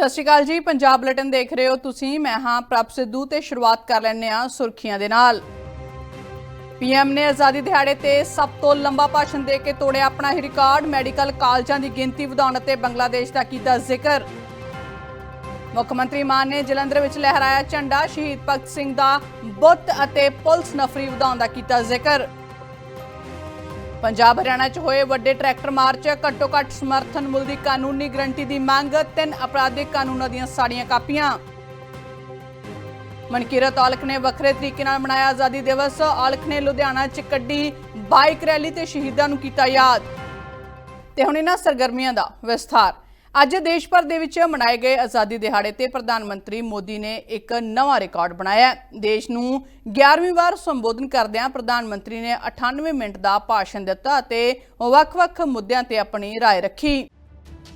ਸਤਿ ਸ਼੍ਰੀ ਅਕਾਲ ਜੀ, ਪੰਜਾਬ ਬੁਲੇਟਿਨ ਦੇਖ ਰਹੇ ਹੋ ਤੁਸੀਂ, ਮੈਂ ਹਾਂ ਪ੍ਰਭ ਸਿੱਧੂ ਤੇ ਸ਼ੁਰੂਆਤ ਕਰ ਲੈਂਦੇ ਹਾਂ ਸੁਰਖੀਆਂ ਦੇ ਨਾਲ। ਪੀਐਮ ਨੇ ਆਜ਼ਾਦੀ ਦਿਹਾੜੇ ਤੇ ਸਭ ਤੋਂ ਲੰਬਾ ਭਾਸ਼ਣ ਦੇ ਕੇ ਤੋੜਿਆ ਆਪਣਾ ਹੀ ਰਿਕਾਰਡ, ਮੈਡੀਕਲ ਕਾਲਜਾਂ ਦੀ ਗਿਣਤੀ ਵਧਾਉਣ ਅਤੇ ਬੰਗਲਾਦੇਸ਼ ਦਾ ਕੀਤਾ ਜ਼ਿਕਰ। ਮੁੱਖ ਮੰਤਰੀ ਮਾਨ ਨੇ ਜਲੰਧਰ ਵਿੱਚ ਲਹਿਰਾਇਆ ਝੰਡਾ, ਸ਼ਹੀਦ ਭਗਤ ਸਿੰਘ ਦਾ ਬੁੱਤ ਅਤੇ ਪੁਲਿਸ ਨਫਰੀ ਵਧਾਉਣ ਦਾ ਕੀਤਾ ਜ਼ਿਕਰ। ਪੰਜਾਬ ਹਰਿਆਣਾ 'ਚ ਹੋਏ ਵੱਡੇ ਟਰੈਕਟਰ ਮਾਰਚ, ਘੱਟੋ ਘੱਟ ਸਮਰਥਨ ਮੁੱਲ ਦੀ ਕਾਨੂੰਨੀ ਗਰੰਟੀ ਦੀ ਮੰਗ, ਤਿੰਨ ਅਪਰਾਧਿਕ ਕਾਨੂੰਨਾਂ ਦੀਆਂ ਸਾੜੀਆਂ ਕਾਪੀਆਂ। ਮਨਕੀਰਤ ਔਲਖ ਨੇ ਵੱਖਰੇ ਤਰੀਕੇ ਨਾਲ ਮਨਾਇਆ ਆਜ਼ਾਦੀ ਦਿਵਸ। ਔਲਖ ਨੇ ਲੁਧਿਆਣਾ 'ਚ ਕੱਢੀ ਬਾਈਕ ਰੈਲੀ ਤੇ ਸ਼ਹੀਦਾਂ ਨੂੰ ਕੀਤਾ ਯਾਦ। ਤੇ ਹੁਣ ਇਹਨਾਂ ਸਰਗਰਮੀਆਂ ਦਾ ਵਿਸਥਾਰ। ਅੱਜ ਦੇਸ਼ ਭਰ ਦੇ ਵਿੱਚ ਮਨਾਏ ਗਏ ਆਜ਼ਾਦੀ ਦਿਹਾੜੇ ਤੇ ਪ੍ਰਧਾਨ ਮੰਤਰੀ ਮੋਦੀ ਨੇ ਇੱਕ ਨਵਾਂ ਰਿਕਾਰਡ ਬਣਾਇਆ ਹੈ। ਦੇਸ਼ ਨੂੰ 11ਵੀਂ ਵਾਰ ਸੰਬੋਧਨ ਕਰਦਿਆਂ ਪ੍ਰਧਾਨ ਮੰਤਰੀ ਨੇ 98 ਮਿੰਟ ਦਾ ਭਾਸ਼ਣ ਦਿੱਤਾ ਅਤੇ ਵੱਖ-ਵੱਖ ਮੁੱਦਿਆਂ ਤੇ ਆਪਣੀ رائے ਰੱਖੀ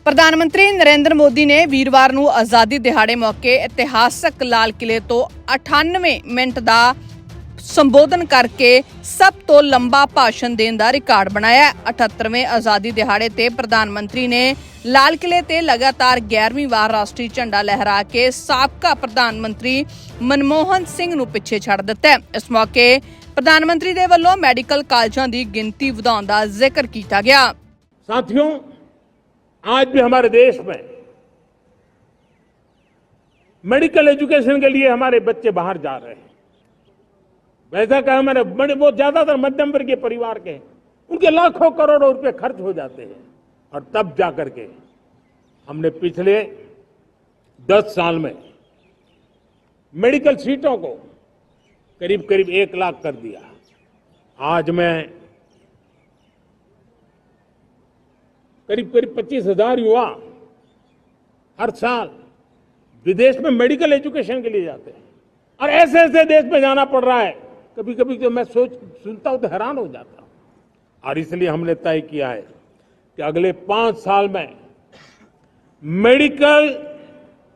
ਪ੍ਰਧਾਨ ਮੰਤਰੀ ਨਰਿੰਦਰ ਮੋਦੀ ਨੇ ਵੀਰਵਾਰ ਨੂੰ ਆਜ਼ਾਦੀ ਦਿਹਾੜੇ ਮੌਕੇ ਇਤਿਹਾਸਕ ਲਾਲ ਕਿਲੇ ਤੋਂ 98 ਮਿੰਟ ਦਾ ਸੰਬੋਧਨ ਕਰਕੇ ਸਭ ਤੋਂ ਲੰਬਾ ਭਾਸ਼ਣ ਦੇਣ ਦਾ ਰਿਕਾਰਡ ਬਣਾਇਆ ਹੈ। 78ਵੇਂ ਆਜ਼ਾਦੀ ਦਿਹਾੜੇ ਤੇ ਪ੍ਰਧਾਨ ਮੰਤਰੀ ਨੇ ਲਾਲ ਕਿਲੇ ਤੇ ਲਗਾਤਾਰ 11ਵੀਂ ਵਾਰ ਰਾਸ਼ਟਰੀ ਝੰਡਾ ਲਹਿਰਾ ਕੇ ਸਾਬਕਾ ਪ੍ਰਧਾਨ ਮੰਤਰੀ ਮਨਮੋਹਨ ਸਿੰਘ ਨੂੰ ਪਿੱਛੇ ਛੱਡ ਦਿੱਤਾ ਹੈ। ਇਸ ਮੌਕੇ ਪ੍ਰਧਾਨ ਮੰਤਰੀ ਦੇ ਵੱਲੋਂ ਮੈਡੀਕਲ ਕਾਲਜਾਂ ਦੀ ਗਿਣਤੀ ਵਧਾਉਣ ਦਾ ਜ਼ਿਕਰ ਕੀਤਾ ਗਿਆ साथियों आज भी हमारे देश में मेडिकल एजुकेशन के लिए हमारे बच्चे बाहर जा रहे हैं वैसा कहा हमारे बड़े बहुत ज़्यादातर मध्यम वर्गीय परिवार के उनके लाखों करोड़ों रुपए खर्च हो जाते हैं। और तब जाकर के हमने पिछले दस साल में मेडिकल सीटों को करीब करीब एक लाख कर दिया। आज मैं करीब करीब पच्चीस हज़ार युवा हर साल विदेश में मेडिकल एजुकेशन के लिए जाते हैं। और ऐसे ऐसे देश में जाना पड़ रहा है। कभी कभी तो मैं सोच सुनता हूं तो हैरान हो जाता हूं और इसलिए हमने तय किया है कि अगले पांच साल में मेडिकल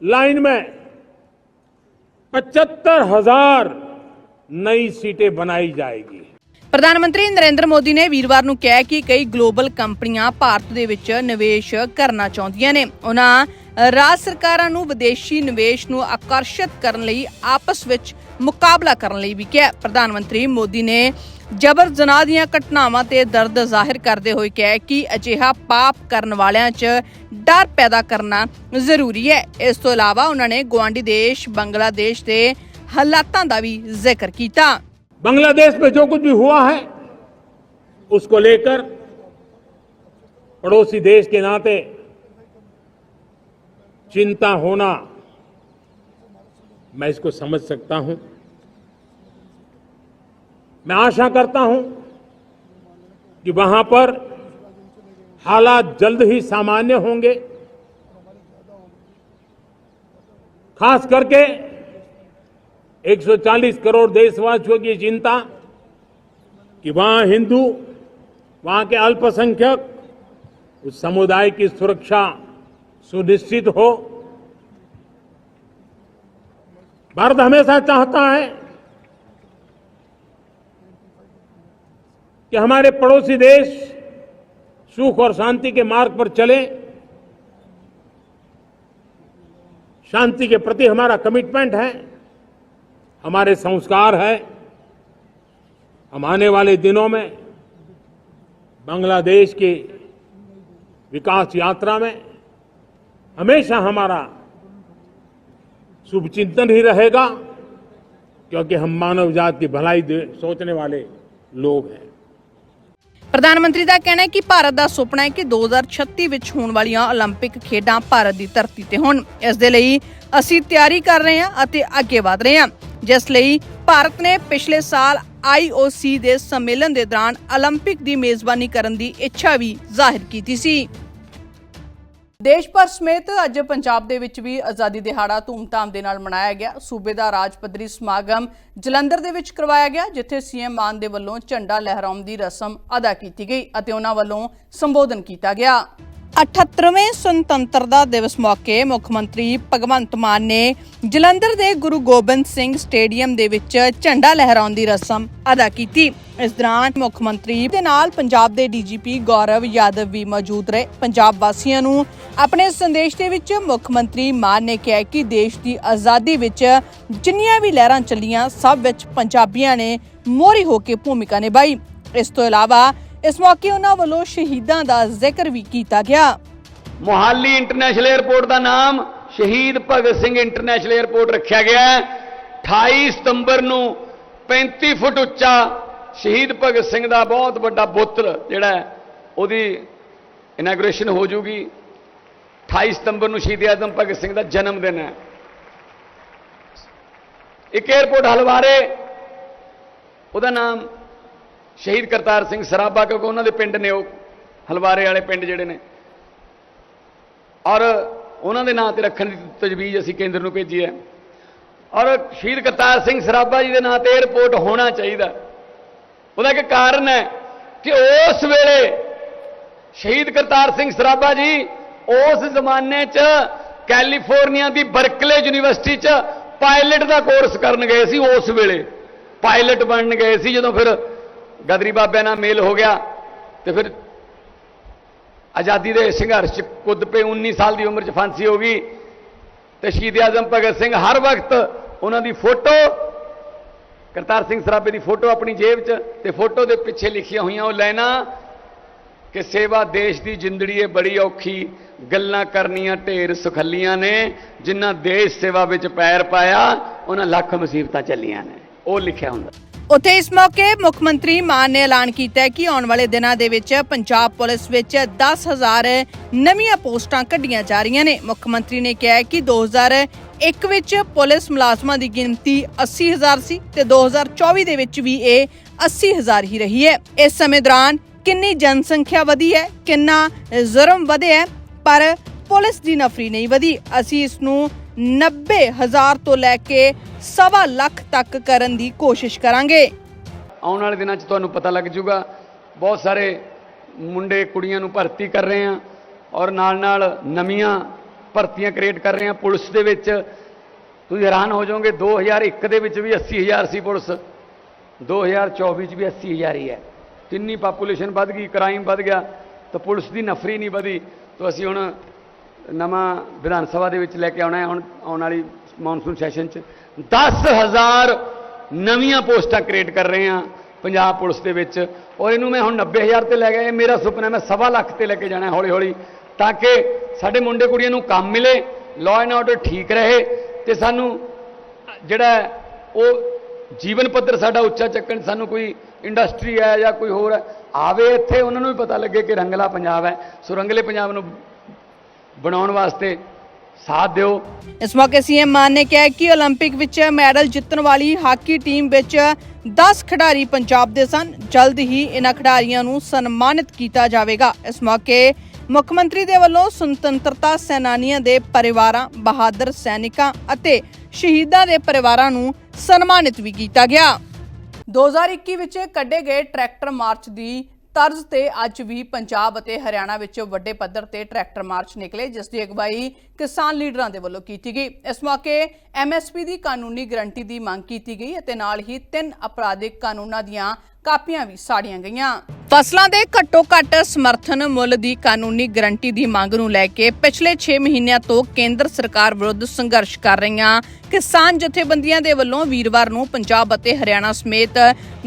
लाइन में पचहत्तर हजार नई सीटें बनाई जाएगी ਪ੍ਰਧਾਨ ਮੰਤਰੀ ਨਰਿੰਦਰ ਮੋਦੀ ਨੇ ਵੀਰਵਾਰ ਨੂੰ ਕਿਹਾ ਕਿ ਕਈ ਗਲੋਬਲ ਕੰਪਨੀਆਂ ਭਾਰਤ ਦੇ ਵਿੱਚ ਨਿਵੇਸ਼ ਕਰਨਾ ਚਾਹੁੰਦੀਆਂ ਨੇ ਉਹਨਾਂ ਰਾਜ ਸਰਕਾਰਾਂ ਨੂੰ ਵਿਦੇਸ਼ੀ ਨਿਵੇਸ਼ ਨੂੰ ਆਕਰਸ਼ਿਤ ਕਰਨ ਲਈ ਆਪਸ ਵਿੱਚ ਮੁਕਾਬਲਾ ਕਰਨ ਲਈ ਵੀ ਕਿਹਾ ਪ੍ਰਧਾਨ ਮੰਤਰੀ ਮੋਦੀ ਨੇ ਜਬਰ ਜਨਾਹ ਦੀਆਂ ਘਟਨਾਵਾਂ ਤੇ ਦਰਦ ਜ਼ਾਹਿਰ ਕਰਦੇ ਹੋਏ ਕਿਹਾ ਕਿ ਅਜਿਹਾ ਪਾਪ ਕਰਨ ਵਾਲਿਆਂ 'ਚ ਡਰ ਪੈਦਾ ਕਰਨਾ ਜ਼ਰੂਰੀ ਹੈ ਇਸ ਤੋਂ ਇਲਾਵਾ ਉਹਨਾਂ ਨੇ ਗਵਾਂਡੀ ਦੇਸ਼ ਬੰਗਲਾਦੇਸ਼ ਦੇ ਹਾਲਾਤਾਂ ਦਾ ਵੀ ਜ਼ਿਕਰ ਕੀਤਾ बांग्लादेश में जो कुछ भी हुआ है उसको लेकर पड़ोसी देश के नाते चिंता होना मैं इसको समझ सकता हूँ। मैं आशा करता हूँ कि वहाँ पर हालात जल्द ही सामान्य होंगे। खास करके 140 करोड़ देशवासियों की चिंता कि वहाँ हिंदू, वहाँ के अल्पसंख्यक, उस समुदाय की सुरक्षा सुनिश्चित हो। भारत हमेशा चाहता है कि हमारे पड़ोसी देश सुख और शांति के मार्ग पर चले, शांति के प्रति हमारा कमिटमेंट है, हमारे संस्कार है, हम आने वाले दिनों में बांग्लादेश की विकास यात्रा में हमेशा हमारा शुभचिंतन ही रहेगा क्योंकि हम मानव जात की भलाई दे- सोचने वाले लोग हैं ਪ੍ਰਧਾਨ ਮੰਤਰੀ ਦਾ ਕਹਿਣਾ ਹੈ ਕਿ ਭਾਰਤ ਦਾ ਸੁਪਨਾ ਹੈ ਕਿ 2036 ਵਿੱਚ ਹੋਣ ਵਾਲੀਆਂ 올림픽 ਖੇਡਾਂ ਭਾਰਤ ਦੀ ਧਰਤੀ ਤੇ ਹੋਣ ਇਸ ਦੇ ਲਈ ਅਸੀਂ ਤਿਆਰੀ ਕਰ ਰਹੇ ਹਾਂ ਅਤੇ ਅੱਗੇ ਵਧ ਰਹੇ ਹਾਂ ਜਿਸ ਲਈ ਭਾਰਤ ਨੇ ਪਿਛਲੇ ਸਾਲ IOC ਦੇ ਸੰਮੇਲਨ ਦੇ ਦੌਰਾਨ 올림픽 ਦੀ ਮੇਜ਼ਬਾਨੀ ਕਰਨ ਦੀ ਇੱਛਾ ਵੀ ਜ਼ਾਹਿਰ ਕੀਤੀ ਸੀ ਦੇਸ਼ ਭਰ ਸਮੇਤ ਅੱਜ ਪੰਜਾਬ ਦੇ ਵਿੱਚ ਵੀ ਆਜ਼ਾਦੀ ਦਿਹਾੜਾ ਧੂਮਧਾਮ ਦੇ ਨਾਲ ਮਨਾਇਆ ਗਿਆ। ਸੂਬੇ ਦਾ ਰਾਜ ਪੱਧਰੀ ਸਮਾਗਮ ਜਲੰਧਰ ਦੇ ਵਿੱਚ ਕਰਵਾਇਆ ਗਿਆ, ਜਿੱਥੇ ਸੀਐਮ ਮਾਨ ਦੇ ਵੱਲੋਂ ਝੰਡਾ ਲਹਿਰਾਉਣ ਦੀ ਰਸਮ ਅਦਾ ਕੀਤੀ ਗਈ ਅਤੇ ਉਹਨਾਂ ਵੱਲੋਂ ਸੰਬੋਧਨ ਕੀਤਾ ਗਿਆ। 78ਵੇਂ ਸੁਤੰਤਰਤਾ ਦਿਵਸ ਮੌਕੇ ਮੁੱਖ ਮੰਤਰੀ ਭਗਵੰਤ ਮਾਨ ਨੇ ਜਲੰਧਰ ਦੇ ਗੁਰੂ ਗੋਬਿੰਦ ਸਿੰਘ ਸਟੇਡੀਅਮ ਦੇ ਵਿੱਚ ਝੰਡਾ ਲਹਿਰਾਉਣ ਦੀ ਰਸਮ ਅਦਾ ਕੀਤੀ। ਇਸ ਦੌਰਾਨ ਮੁੱਖ ਮੰਤਰੀ ਦੇ ਨਾਲ ਪੰਜਾਬ ਦੇ ਡੀਜੀਪੀ ਗੌਰਵ ਯਾਦਵ ਵੀ ਮੌਜੂਦ ਰਹੇ। ਪੰਜਾਬ ਵਾਸੀਆਂ ਨੂੰ ਆਪਣੇ ਸੰਦੇਸ਼ ਦੇ ਵਿੱਚ ਮੁੱਖ ਮੰਤਰੀ ਮਾਨ ਨੇ ਕਿਹਾ ਕਿ ਦੇਸ਼ ਦੀ ਆਜ਼ਾਦੀ ਵਿੱਚ ਜਿੰਨੀਆਂ ਵੀ ਲਹਿਰਾਂ ਚੱਲੀਆਂ, ਸਭ ਵਿੱਚ ਪੰਜਾਬੀਆਂ ਨੇ ਮੋਹਰੀ ਹੋ ਕੇ ਭੂਮਿਕਾ ਨਿਭਾਈ। ਇਸ ਤੋਂ ਇਲਾਵਾ ਇਸ ਮੌਕੇ ਉਹਨਾਂ ਵੱਲੋਂ ਸ਼ਹੀਦਾਂ ਦਾ ਜ਼ਿਕਰ ਵੀ ਕੀਤਾ ਗਿਆ। ਮੁਹਾਲੀ ਇੰਟਰਨੈਸ਼ਨਲ 에ਅਰਪੋਰਟ ਦਾ ਨਾਮ ਸ਼ਹੀਦ ਭਗਤ ਸਿੰਘ ਇੰਟਰਨੈਸ਼ਨਲ 에ਅਰਪੋਰਟ ਰੱਖਿਆ ਗਿਆ ਹੈ। 28 ਸਤੰਬਰ ਨੂੰ 35 ਫੁੱਟ ਉੱਚਾ ਸ਼ਹੀਦ ਭਗਤ ਸਿੰਘ ਦਾ ਬਹੁਤ ਵੱਡਾ ਬੁੱਤ ਜਿਹੜਾ ਉਹਦੀ ਇਨੋਗ੍ਰੇਸ਼ਨ ਹੋ ਜੂਗੀ। 28 ਸਤੰਬਰ ਨੂੰ ਸ਼ਹੀਦ ਆਜ਼ਮ ਭਗਤ ਸਿੰਘ ਦਾ ਜਨਮ ਦਿਨ ਹੈ। ਇੱਕ 에ਅਰਪੋਰਟ ਹਲਵਾਰੇ, ਉਹਦਾ ਨਾਮ ਸ਼ਹੀਦ ਕਰਤਾਰ ਸਿੰਘ ਸਰਾਭਾ, ਕਿਉਂਕਿ ਉਹਨਾਂ ਦੇ ਪਿੰਡ ਨੇ ਉਹ, ਹਲਵਾਰੇ ਵਾਲੇ ਪਿੰਡ ਜਿਹੜੇ ਨੇ। ਔਰ ਉਹਨਾਂ ਦੇ ਨਾਂ ਤੇ ਰੱਖਣ ਦੀ ਤਜਵੀਜ਼ ਅਸੀਂ ਕੇਂਦਰ ਨੂੰ ਭੇਜੀ ਹੈ। ਔਰ ਸ਼ਹੀਦ ਕਰਤਾਰ ਸਿੰਘ ਸਰਾਭਾ ਜੀ ਦੇ ਨਾਂ ਤੇ 에ਅਰਪੋਰਟ ਹੋਣਾ ਚਾਹੀਦਾ। ਉਹਦਾ ਇੱਕ ਕਾਰਨ ਹੈ ਕਿ ਉਸ ਵੇਲੇ ਸ਼ਹੀਦ ਕਰਤਾਰ ਸਿੰਘ ਸਰਾਭਾ ਜੀ ਉਸ ਜ਼ਮਾਨੇ 'ਚ ਕੈਲੀਫੋਰਨੀਆ ਦੀ ਬਰਕਲੇ ਯੂਨੀਵਰਸਿਟੀ 'ਚ ਪਾਇਲਟ ਦਾ ਕੋਰਸ ਕਰਨ ਗਏ ਸੀ ਉਸ ਵੇਲੇ। ਪਾਇਲਟ ਬਣਨ ਗਏ ਸੀ ਜਦੋਂ ਫਿਰ ਗਦਰੀ ਬਾਬਿਆਂ ਨਾਲ ਮੇਲ ਹੋ ਗਿਆ ਤੇ ਫਿਰ ਆਜ਼ਾਦੀ ਦੇ ਸੰਘਰਸ਼ 'ਚ ਕੁੱਦ ਪਏ 19 ਸਾਲ ਦੀ ਉਮਰ 'ਚ ਫਾਂਸੀ ਹੋ ਗਈ ਤੇ ਸ਼ਹੀਦ ਆਜ਼ਮ ਭਗਤ ਸਿੰਘ ਹਰ ਵਕਤ ਉਹਨਾਂ ਦੀ ਫੋਟੋ, ਕਰਤਾਰ ਸਿੰਘ ਸਰਾਭੇ ਦੀ ਫੋਟੋ ਆਪਣੀ ਜੇਬ 'ਚ ਤੇ ਫੋਟੋ ਦੇ ਪਿੱਛੇ ਲਿਖੀਆਂ ਹੋਈਆਂ ਉਹ ਲੈਣਾ ਕਿ ਸੇਵਾ ਦੇਸ਼ ਦੀ ਜ਼ਿੰਦੜੀ ਏ ਬੜੀ ਔਖੀ, ਗੱਲਾਂ ਕਰਨੀਆਂ ਢੇਰ ਸੁਖੱਲੀਆਂ ਨੇ, ਜਿਨ੍ਹਾਂ ਦੇਸ਼ ਸੇਵਾ ਵਿੱਚ ਪੈਰ ਪਾਇਆ, ਉਹਨਾਂ ਲੱਖ ਮੁਸੀਬਤਾਂ ਚੱਲੀਆਂ ਨੇ। ਉਹ ਲਿਖਿਆ ਹੁੰਦਾ। ਉੱਥੇ ਇਸ ਮੌਕੇ ਮੁੱਖ ਮੰਤਰੀ ਮਾਨ ਨੇ ਐਲਾਨ ਕੀਤਾ ਹੈ ਕਿ ਆਉਣ ਵਾਲੇ ਦਿਨਾਂ ਦੇ ਵਿੱਚ ਪੰਜਾਬ ਪੁਲਿਸ ਵਿੱਚ 10000 ਨਵੀਆਂ ਪੋਸਟਾਂ ਕੱਢੀਆਂ ਜਾ ਰਹੀਆਂ ਨੇ। ਮੁੱਖ ਮੰਤਰੀ ਨੇ ਕਿਹਾ ਕਿ 2001 ਵਿੱਚ ਪੁਲਿਸ ਮੁਲਾਜ਼ਮਾਂ ਦੀ ਗਿਣਤੀ 80000 ਸੀ ਤੇ 2024 ਦੇ ਵਿੱਚ ਵੀ ਇਹ 80000 ਹੀ ਰਹੀ ਹੈ। ਇਸ ਸਮੇਂ ਦੌਰਾਨ ਕਿੰਨੀ ਜਨਸੰਖਿਆ ਵਧੀ ਹੈ, ਕਿੰਨਾ ਜ਼ੁਰਮ ਵਧਿਆ ਪਰ ਪੁਲਿਸ ਦੀ ਨਫਰੀ ਨਹੀਂ ਵਧੀ। ਅਸੀਂ ਇਸ ਨੂੰ 90000 ਤੋਂ ਲੈ ਕੇ ਸਵਾ ਲੱਖ ਤੱਕ ਕਰਨ ਦੀ ਕੋਸ਼ਿਸ਼ ਕਰਾਂਗੇ। ਆਉਣ ਵਾਲੇ ਦਿਨਾਂ 'ਚ ਤੁਹਾਨੂੰ ਪਤਾ ਲੱਗ ਜਾਊਗਾ, ਬਹੁਤ ਸਾਰੇ ਮੁੰਡੇ ਕੁੜੀਆਂ ਨੂੰ ਭਰਤੀ ਕਰ ਰਹੇ ਆ ਔਰ ਨਾਲ ਨਾਲ ਨਵੀਆਂ ਭਰਤੀਆਂ ਕ੍ਰੀਏਟ ਕਰ ਰਹੇ ਆ ਪੁਲਿਸ ਦੇ ਵਿੱਚ। ਤੁਸੀਂ ਹੈਰਾਨ ਹੋ ਜਾਓਗੇ 2001 ਦੇ ਵਿੱਚ ਵੀ 80000 ਸੀ ਪੁਲਿਸ। 2024 ਚ ਵੀ 80000 ਹੀ ਹੈ। ਕਿੰਨੀ ਪਾਪੂਲੇਸ਼ਨ ਵੱਧ ਗਈ ਕ੍ਰਾਈਮ ਵੱਧ ਗਿਆ, ਤਾਂ ਪੁਲਿਸ ਦੀ ਨਫਰੀ ਨਹੀਂ ਵਧੀ। ਤਾਂ ਅਸੀਂ ਹੁਣ ਨਵਾਂ ਵਿਧਾਨ ਸਭਾ ਦੇ ਵਿੱਚ ਲੈ ਕੇ ਆਉਣਾ ਹੈ। ਹੁਣ ਆਉਣ ਵਾਲੀ ਮੌਨਸੂਨ ਸੈਸ਼ਨ 'ਚ 10000 ਨਵੀਆਂ ਪੋਸਟਾਂ ਕ੍ਰੀਏਟ ਕਰ ਰਹੇ ਹਾਂ ਪੰਜਾਬ ਪੁਲਿਸ ਦੇ ਵਿੱਚ। ਔਰ ਇਹਨੂੰ ਮੈਂ ਹੁਣ 90000 ਤੇ ਲੈ ਗਿਆ। ਇਹ ਮੇਰਾ ਸੁਪਨਾ ਮੈਂ ਸਵਾ ਲੱਖ ਤੇ ਲੈ ਕੇ ਜਾਣਾ ਹੌਲੀ ਹੌਲੀ ਤਾਂ ਕਿ ਸਾਡੇ ਮੁੰਡੇ ਕੁੜੀਆਂ ਨੂੰ ਕੰਮ ਮਿਲੇ ਲਾਅ ਐਂਡ ਆਰਡਰ ਠੀਕ ਰਹੇ ਤੇ ਸਾਨੂੰ ਜਿਹੜਾ ਉਹ ਜੀਵਨ ਪੱਧਰ ਸਾਡਾ ਉੱਚਾ ਚੱਕਣ, ਸਾਨੂੰ ਕੋਈ ਇੰਡਸਟਰੀ ਹੈ ਜਾਂ ਕੋਈ ਹੋਰ ਹੈ, ਆਵੇ ਇੱਥੇ, ਉਹਨਾਂ ਨੂੰ ਵੀ ਪਤਾ ਲੱਗੇ ਕਿ ਰੰਗਲਾ ਪੰਜਾਬ ਹੈ। ਸੋ ਰੰਗਲੇ ਪੰਜਾਬ ਨੂੰ ਬਣਾਉਣ ਵਾਸਤੇ ਸਾਥ ਦਿਓ ਇਸ ਮੌਕੇ ਸੀਐਮ ਮਾਨ ਨੇ ਕਿਹਾ ਕਿ 올림픽 ਵਿੱਚ ਮੈਡਲ ਜਿੱਤਣ ਵਾਲੀ ਹਾਕੀ ਟੀਮ ਵਿੱਚ 10 ਖਿਡਾਰੀ ਪੰਜਾਬ ਦੇ ਸਨ ਜਲਦ ਹੀ ਇਹਨਾਂ ਖਿਡਾਰੀਆਂ ਨੂੰ ਸਨਮਾਨਿਤ ਕੀਤਾ ਜਾਵੇਗਾ ਇਸ ਮੌਕੇ ਮੁੱਖ ਮੰਤਰੀ ਦੇ ਵੱਲੋਂ ਸੁਤੰਤਰਤਾ ਸੈਨਾਨੀਆਂ ਦੇ ਪਰਿਵਾਰਾਂ ਬਹਾਦਰ ਸੈਨਿਕਾਂ ਅਤੇ ਸ਼ਹੀਦਾਂ ਦੇ ਪਰਿਵਾਰਾਂ ਨੂੰ ਸਨਮਾਨਿਤ ਵੀ ਕੀਤਾ ਗਿਆ 2021 ਵਿੱਚ ਕੱਢੇ ਗਏ ਟਰੈਕਟਰ ਮਾਰਚ ਦੀ ਤਰਜ਼ ਤੇ ਅੱਜ ਵੀ ਪੰਜਾਬ ਅਤੇ ਹਰਿਆਣਾ ਵਿੱਚ ਵੱਡੇ ਪੱਧਰ ਤੇ ਟਰੈਕਟਰ ਮਾਰਚ ਨਿਕਲੇ, ਜਿਸ ਦੀ ਅਗਵਾਈ ਕਿਸਾਨ ਲੀਡਰਾਂ ਦੇ ਵੱਲੋਂ ਕੀਤੀ ਗਈ। ਇਸ ਮੌਕੇ ਐਮਐਸਪੀ ਦੀ ਕਾਨੂੰਨੀ ਗਰੰਟੀ ਦੀ ਮੰਗ ਕੀਤੀ ਗਈ ਅਤੇ ਨਾਲ ਹੀ ਤਿੰਨ ਅਪਰਾਧਿਕ ਕਾਨੂੰਨਾਂ ਦੀਆਂ ਕਾਪੀਆਂ ਵੀ ਸਾੜੀਆਂ ਗਈਆਂ। ਫਸਲਾਂ ਦੇ ਘੱਟੋ ਘੱਟ ਸਮਰਥਨ ਮੁੱਲ ਦੀ ਕਾਨੂੰਨੀ ਗਰੰਟੀ ਦੀ ਮੰਗ ਨੂੰ ਲੈ ਕੇ ਪਿਛਲੇ 6 ਮਹੀਨਿਆਂ ਤੋਂ ਕੇਂਦਰ ਸਰਕਾਰ ਵਿਰੁੱਧ ਸੰਘਰਸ਼ ਕਰ ਰਹੀਆਂ। ਕਿਸਾਨ ਜਥੇਬੰਦੀਆਂ ਦੇ ਵੱਲੋਂ ਵੀਰਵਾਰ ਨੂੰ ਪੰਜਾਬ ਅਤੇ ਹਰਿਆਣਾ ਸਮੇਤ